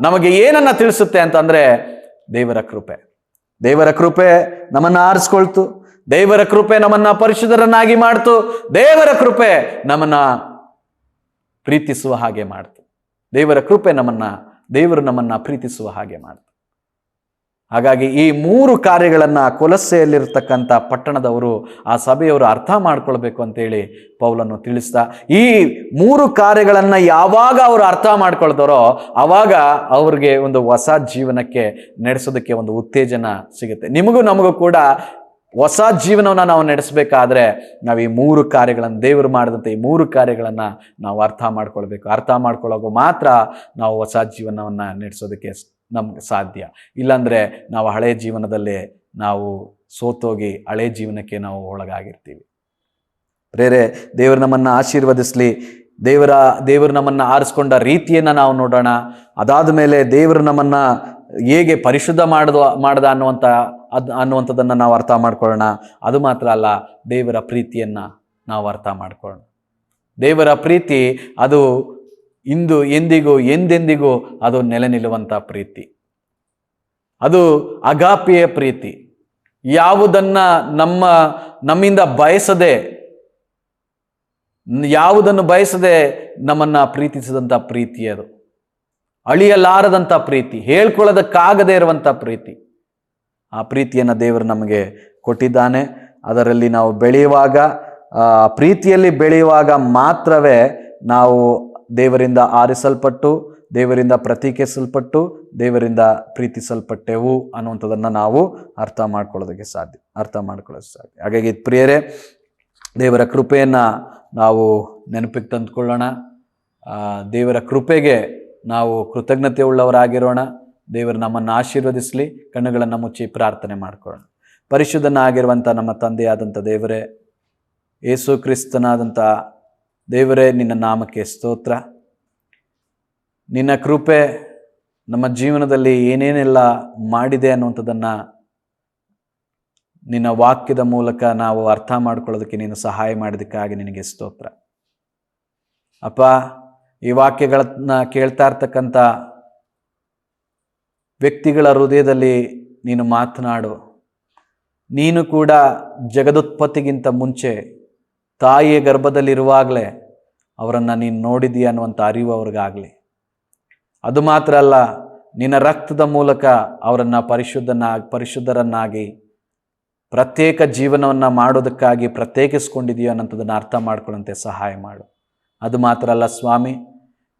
ನಮಗೆ ಏನನ್ನ ತಿಳಿಸುತ್ತೆ ಅಂತಂದ್ರೆ, ದೇವರ ಕೃಪೆ. ದೇವರ ಕೃಪೆ ನಮ್ಮನ್ನ ಆರಿಸ್ಕೊಳ್ತು. ದೇವರ ಕೃಪೆ ನಮ್ಮನ್ನ ಪರಿಶುದ್ಧರನ್ನಾಗಿ ಮಾಡ್ತು. ದೇವರ ಕೃಪೆ ನಮ್ಮನ್ನ ಪ್ರೀತಿಸುವ ಹಾಗೆ ಮಾಡ್ತು. ದೇವರ ಕೃಪೆ ನಮ್ಮನ್ನ ದೇವರು ನಮ್ಮನ್ನ ಪ್ರೀತಿಸುವ ಹಾಗೆ ಮಾಡ್ತು. ಹಾಗಾಗಿ ಈ ಮೂರು ಕಾರ್ಯಗಳನ್ನು ಕೊಲಸೆಯಲ್ಲಿರ್ತಕ್ಕಂಥ ಪಟ್ಟಣದವರು ಆ ಸಭೆಯವರು ಅರ್ಥ ಮಾಡ್ಕೊಳ್ಬೇಕು ಅಂತೇಳಿ ಪೌಲನ್ನು ತಿಳಿಸ್ತಾ, ಈ ಮೂರು ಕಾರ್ಯಗಳನ್ನು ಯಾವಾಗ ಅವರು ಅರ್ಥ ಮಾಡ್ಕೊಳ್ತಾರೋ ಆವಾಗ ಅವ್ರಿಗೆ ಒಂದು ಹೊಸ ಜೀವನಕ್ಕೆ ನಡೆಸೋದಕ್ಕೆ ಒಂದು ಉತ್ತೇಜನ ಸಿಗುತ್ತೆ. ನಿಮಗೂ ನಮಗೂ ಕೂಡ ಹೊಸ ಜೀವನವನ್ನು ನಾವು ನಡೆಸಬೇಕಾದ್ರೆ ನಾವು ಈ ಮೂರು ಕಾರ್ಯಗಳನ್ನು, ದೇವರು ಮಾಡಿದಂಥ ಈ ಮೂರು ಕಾರ್ಯಗಳನ್ನು ನಾವು ಅರ್ಥ ಮಾಡ್ಕೊಳ್ಬೇಕು. ಅರ್ಥ ಮಾಡ್ಕೊಳ್ಳೋಕೆ ಮಾತ್ರ ನಾವು ಹೊಸ ಜೀವನವನ್ನು ನಡೆಸೋದಕ್ಕೆ ನಮ್ಗೆ ಸಾಧ್ಯ. ಇಲ್ಲಾಂದರೆ ನಾವು ಹಳೆ ಜೀವನದಲ್ಲೇ ನಾವು ಸೋತೋಗಿ ಹಳೆ ಜೀವನಕ್ಕೆ ನಾವು ಒಳಗಾಗಿರ್ತೀವಿ. ಪ್ರೇರೆ, ದೇವರು ನಮ್ಮನ್ನು ಆಶೀರ್ವದಿಸಲಿ. ದೇವರ, ದೇವರು ನಮ್ಮನ್ನು ಆರಿಸ್ಕೊಂಡ ರೀತಿಯನ್ನು ನಾವು ನೋಡೋಣ. ಅದಾದ ಮೇಲೆ ದೇವರು ನಮ್ಮನ್ನು ಹೇಗೆ ಪರಿಶುದ್ಧ ಮಾಡಿದ, ಮಾಡ್ದ ಅನ್ನುವಂಥ ಅದು, ಅನ್ನುವಂಥದ್ದನ್ನು ನಾವು ಅರ್ಥ ಮಾಡ್ಕೊಳ್ಳೋಣ. ಅದು ಮಾತ್ರ ಅಲ್ಲ, ದೇವರ ಪ್ರೀತಿಯನ್ನು ನಾವು ಅರ್ಥ ಮಾಡ್ಕೊಳ್ಳೋಣ. ದೇವರ ಪ್ರೀತಿ ಅದು ಇಂದು ಎಂದಿಗೂ ಎಂದೆಂದಿಗೂ ಅದು ನೆಲೆ ನಿಲ್ಲುವಂಥ ಪ್ರೀತಿ. ಅದು ಅಗಾಪಿಯ ಪ್ರೀತಿ. ಯಾವುದನ್ನು ನಮ್ಮ, ನಮ್ಮಿಂದ ಬಯಸದೆ, ಯಾವುದನ್ನು ಬಯಸದೆ ನಮ್ಮನ್ನು ಪ್ರೀತಿಸಿದಂಥ ಪ್ರೀತಿ ಅದು. ಅಳಿಯಲಾರದಂಥ ಪ್ರೀತಿ, ಹೇಳ್ಕೊಳ್ಳೋದಕ್ಕಾಗದೇ ಇರುವಂಥ ಪ್ರೀತಿ. ಆ ಪ್ರೀತಿಯನ್ನು ದೇವರು ನಮಗೆ ಕೊಟ್ಟಿದ್ದಾನೆ. ಅದರಲ್ಲಿ ನಾವು ಬೆಳೆಯುವಾಗ ಪ್ರೀತಿಯಲ್ಲಿ ಬೆಳೆಯುವಾಗ ಮಾತ್ರವೇ ನಾವು ದೇವರಿಂದ ಆರಿಸಲ್ಪಟ್ಟು, ದೇವರಿಂದ ಪ್ರತೀಕಿಸಲ್ಪಟ್ಟು, ದೇವರಿಂದ ಪ್ರೀತಿಸಲ್ಪಟ್ಟೆವು ಅನ್ನುವಂಥದ್ದನ್ನು ನಾವು ಅರ್ಥ ಮಾಡ್ಕೊಳ್ಳೋದಕ್ಕೆ ಸಾಧ್ಯ, ಅರ್ಥ ಮಾಡ್ಕೊಳ್ಳೋದಕ್ಕೆ ಸಾಧ್ಯ. ಹಾಗಾಗಿ ಪ್ರಿಯರೇ, ದೇವರ ಕೃಪೆಯನ್ನು ನಾವು ನೆನಪಿಗೆ ತಂದುಕೊಳ್ಳೋಣ. ದೇವರ ಕೃಪೆಗೆ ನಾವು ಕೃತಜ್ಞತೆ ಉಳ್ಳವರಾಗಿರೋಣ. ದೇವರು ನಮ್ಮನ್ನು ಆಶೀರ್ವದಿಸಲಿ, ಕಣ್ಣುಗಳನ್ನು ಮುಚ್ಚಿ ಪ್ರಾರ್ಥನೆ ಮಾಡ್ಕೊಳ್ಳೋಣ. ಪರಿಶುದ್ಧನಾಗಿರುವಂಥ ನಮ್ಮ ತಂದೆಯಾದಂಥ ದೇವರೇ, ಯೇಸು ಕ್ರಿಸ್ತನಾದಂಥ ದೇವರೇ, ನಿನ್ನ ನಾಮಕ್ಕೆ ಸ್ತೋತ್ರ. ನಿನ್ನ ಕೃಪೆ ನಮ್ಮ ಜೀವನದಲ್ಲಿ ಏನೇನೆಲ್ಲ ಮಾಡಿದೆ ಅನ್ನುವಂಥದ್ದನ್ನು ನಿನ್ನ ವಾಕ್ಯದ ಮೂಲಕ ನಾವು ಅರ್ಥ ಮಾಡ್ಕೊಳ್ಳೋದಕ್ಕೆ ನೀನು ಸಹಾಯ ಮಾಡಿದ್ದಕ್ಕಾಗಿ ನಿನಗೆ ಸ್ತೋತ್ರ. ಅಪ್ಪ, ಈ ವಾಕ್ಯಗಳನ್ನ ಕೇಳ್ತಾ ಇರ್ತಕ್ಕಂಥ ವ್ಯಕ್ತಿಗಳ ಹೃದಯದಲ್ಲಿ ನೀನು ಮಾತನಾಡು. ನೀನು ಕೂಡ ಜಗದುತ್ಪತ್ತಿಗಿಂತ ಮುಂಚೆ ತಾಯಿಯ ಗರ್ಭದಲ್ಲಿರುವಾಗಲೇ ಅವರನ್ನು ನೀನು ನೋಡಿದೀಯ ಅನ್ನುವಂಥ ಅರಿವು ಅವ್ರಿಗಾಗಲಿ. ಅದು ಮಾತ್ರ ಅಲ್ಲ, ನಿನ್ನ ರಕ್ತದ ಮೂಲಕ ಅವರನ್ನು ಪರಿಶುದ್ಧನ, ಪರಿಶುದ್ಧರನ್ನಾಗಿ, ಪ್ರತ್ಯೇಕ ಜೀವನವನ್ನು ಮಾಡೋದಕ್ಕಾಗಿ ಪ್ರತ್ಯೇಕಿಸ್ಕೊಂಡಿದೆಯೋ ಅನ್ನೋಂಥದ್ದನ್ನು ಅರ್ಥ ಮಾಡ್ಕೊಳ್ಳಂತೆ ಸಹಾಯ ಮಾಡು. ಅದು ಮಾತ್ರ ಅಲ್ಲ ಸ್ವಾಮಿ,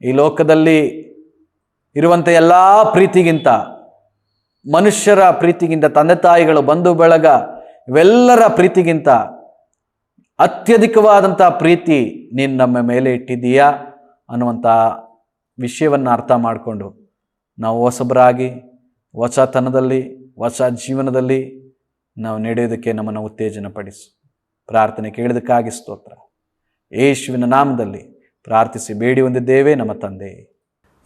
ಈ ಲೋಕದಲ್ಲಿ ಇರುವಂಥ ಎಲ್ಲ ಪ್ರೀತಿಗಿಂತ, ಮನುಷ್ಯರ ಪ್ರೀತಿಗಿಂತ, ತಂದೆ ತಾಯಿಗಳು ಬಂಧು ಬಳಗ ಇವೆಲ್ಲರ ಪ್ರೀತಿಗಿಂತ ಅತ್ಯಧಿಕವಾದಂಥ ಪ್ರೀತಿ ನೀನು ನಮ್ಮ ಮೇಲೆ ಇಟ್ಟಿದ್ದೀಯಾ ಅನ್ನುವಂಥ ವಿಷಯವನ್ನು ಅರ್ಥ ಮಾಡಿಕೊಂಡು ನಾವು ಹೊಸಬರಾಗಿ, ಹೊಸತನದಲ್ಲಿ, ಹೊಸ ಜೀವನದಲ್ಲಿ ನಾವು ನಡೆಯೋದಕ್ಕೆ ನಮ್ಮನ್ನು ಉತ್ತೇಜನ ಪಡಿಸು ಪ್ರಾರ್ಥನೆ ಕೇಳಿದಕ್ಕಾಗಿ ಸ್ತೋತ್ರ. ಯೇಸುವಿನ ನಾಮದಲ್ಲಿ ಪ್ರಾರ್ಥಿಸಿ ಬೇಡಿ ಹೊಂದಿದ್ದೇವೆ ನಮ್ಮ ತಂದೆ.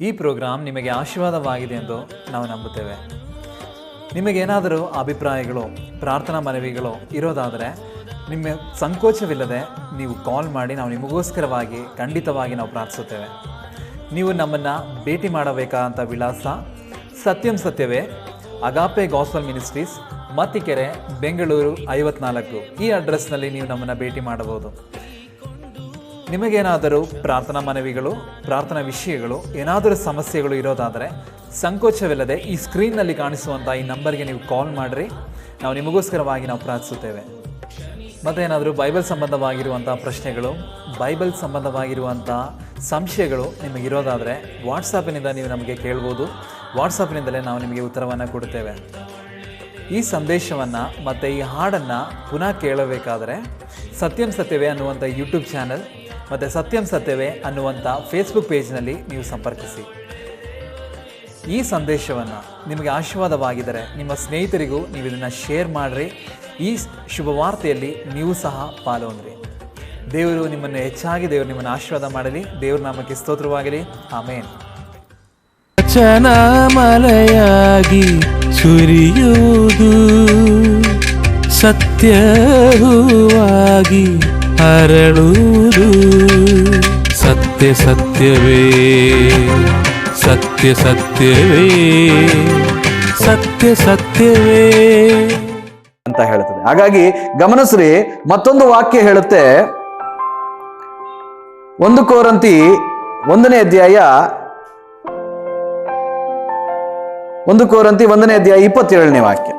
ಈ ಪ್ರೋಗ್ರಾಂ ನಿಮಗೆ ಆಶೀರ್ವಾದವಾಗಿದೆ ಎಂದು ನಾವು ನಂಬುತ್ತೇವೆ. ನಿಮಗೇನಾದರೂ ಅಭಿಪ್ರಾಯಗಳು, ಪ್ರಾರ್ಥನಾ ಮನವಿಗಳು ಇರೋದಾದರೆ ನಿಮ್ಮ ಸಂಕೋಚವಿಲ್ಲದೆ ನೀವು ಕಾಲ್ ಮಾಡಿ ನಾವು ನಿಮಗೋಸ್ಕರವಾಗಿ ಖಂಡಿತವಾಗಿ ನಾವು ಪ್ರಾರ್ಥಿಸುತ್ತೇವೆ. ನೀವು ನಮ್ಮನ್ನು ಭೇಟಿ ಮಾಡಬೇಕಾದಂಥ ವಿಳಾಸ ಸತ್ಯಂ ಸತ್ಯವೇ, Agape Gospel Ministries, Mattikere, Bengaluru ಐವತ್ನಾಲ್ಕು. ಈ ಅಡ್ರೆಸ್ನಲ್ಲಿ ನೀವು ನಮ್ಮನ್ನು ಭೇಟಿ ಮಾಡಬಹುದು. ನಿಮಗೇನಾದರೂ ಪ್ರಾರ್ಥನಾ ಮನವಿಗಳು, ಪ್ರಾರ್ಥನಾ ವಿಷಯಗಳು, ಏನಾದರೂ ಸಮಸ್ಯೆಗಳು ಇರೋದಾದರೆ ಸಂಕೋಚವಿಲ್ಲದೆ ಈ ಸ್ಕ್ರೀನ್ನಲ್ಲಿ ಕಾಣಿಸುವಂಥ ಈ ನಂಬರ್ಗೆ ನೀವು ಕಾಲ್ ಮಾಡಿರಿ. ನಾವು ನಿಮಗೋಸ್ಕರವಾಗಿ ನಾವು ಪ್ರಾರ್ಥಿಸುತ್ತೇವೆ. ಮತ್ತು ಏನಾದರೂ ಬೈಬಲ್ ಸಂಬಂಧವಾಗಿರುವಂಥ ಪ್ರಶ್ನೆಗಳು ಬೈಬಲ್ ಸಂಬಂಧವಾಗಿರುವಂಥ ಸಂಶಯಗಳು ನಿಮಗಿರೋದಾದರೆ ವಾಟ್ಸಾಪಿನಿಂದ ನೀವು ನಮಗೆ ಕೇಳ್ಬೋದು. ವಾಟ್ಸಾಪ್ನಿಂದಲೇ ನಾವು ನಿಮಗೆ ಉತ್ತರವನ್ನು ಕೊಡುತ್ತೇವೆ. ಈ ಸಂದೇಶವನ್ನು ಮತ್ತು ಈ ಹಾಡನ್ನು ಪುನಃ ಕೇಳಬೇಕಾದರೆ ಸತ್ಯಂ ಸತ್ಯವೇ ಅನ್ನುವಂಥ ಯೂಟ್ಯೂಬ್ ಚಾನಲ್ ಮತ್ತು ಸತ್ಯಂ ಸತ್ಯವೇ ಅನ್ನುವಂಥ ಫೇಸ್ಬುಕ್ ಪೇಜ್ನಲ್ಲಿ ನೀವು ಸಂಪರ್ಕಿಸಿ. ಈ ಸಂದೇಶವನ್ನು ನಿಮಗೆ ಆಶೀರ್ವಾದವಾಗಿದ್ದರೆ ನಿಮ್ಮ ಸ್ನೇಹಿತರಿಗೂ ನೀವು ಇದನ್ನು ಶೇರ್ ಮಾಡಿರಿ. ಈ ಶುಭವಾರ್ತೆಯಲ್ಲಿ ನೀವು ಸಹ ಪಾಲ್ಗೊಂಡ್ರಿ. ದೇವರು ನಿಮ್ಮನ್ನು ಹೆಚ್ಚಾಗಿ ದೇವರು ನಿಮ್ಮನ್ನು ಆಶೀರ್ವಾದ ಮಾಡಲಿ. ದೇವ್ರ ನಾಮಕ್ಕೆ ಸ್ತೋತ್ರವಾಗಲಿ. ಆಮೇನ್. ಚನಾಮಲೆಯಾಗಿ ಸುರಿಯುವುದು ಸತ್ಯವಾಗಿ ಹರಳುವುದು ಸತ್ಯ ಸತ್ಯವೇ ಸತ್ಯ ಸತ್ಯವೇ ಸತ್ಯ ಸತ್ಯವೇ. ಅಂತ ಹೇಳುತ್ತದೆ. ಹಾಗಾಗಿ ಗಮನಿಸ್ರಿ, ಮತ್ತೊಂದು ವಾಕ್ಯ ಹೇಳುತ್ತೆ. ಒಂದು ಕೋರಂತಿ ಒಂದನೇ ಅಧ್ಯಾಯ ಒಂದು ಕೋರಂತಿ ಒಂದನೇ ಅಧ್ಯಾಯ ಇಪ್ಪತ್ತೇಳನೇ ವಾಕ್ಯ.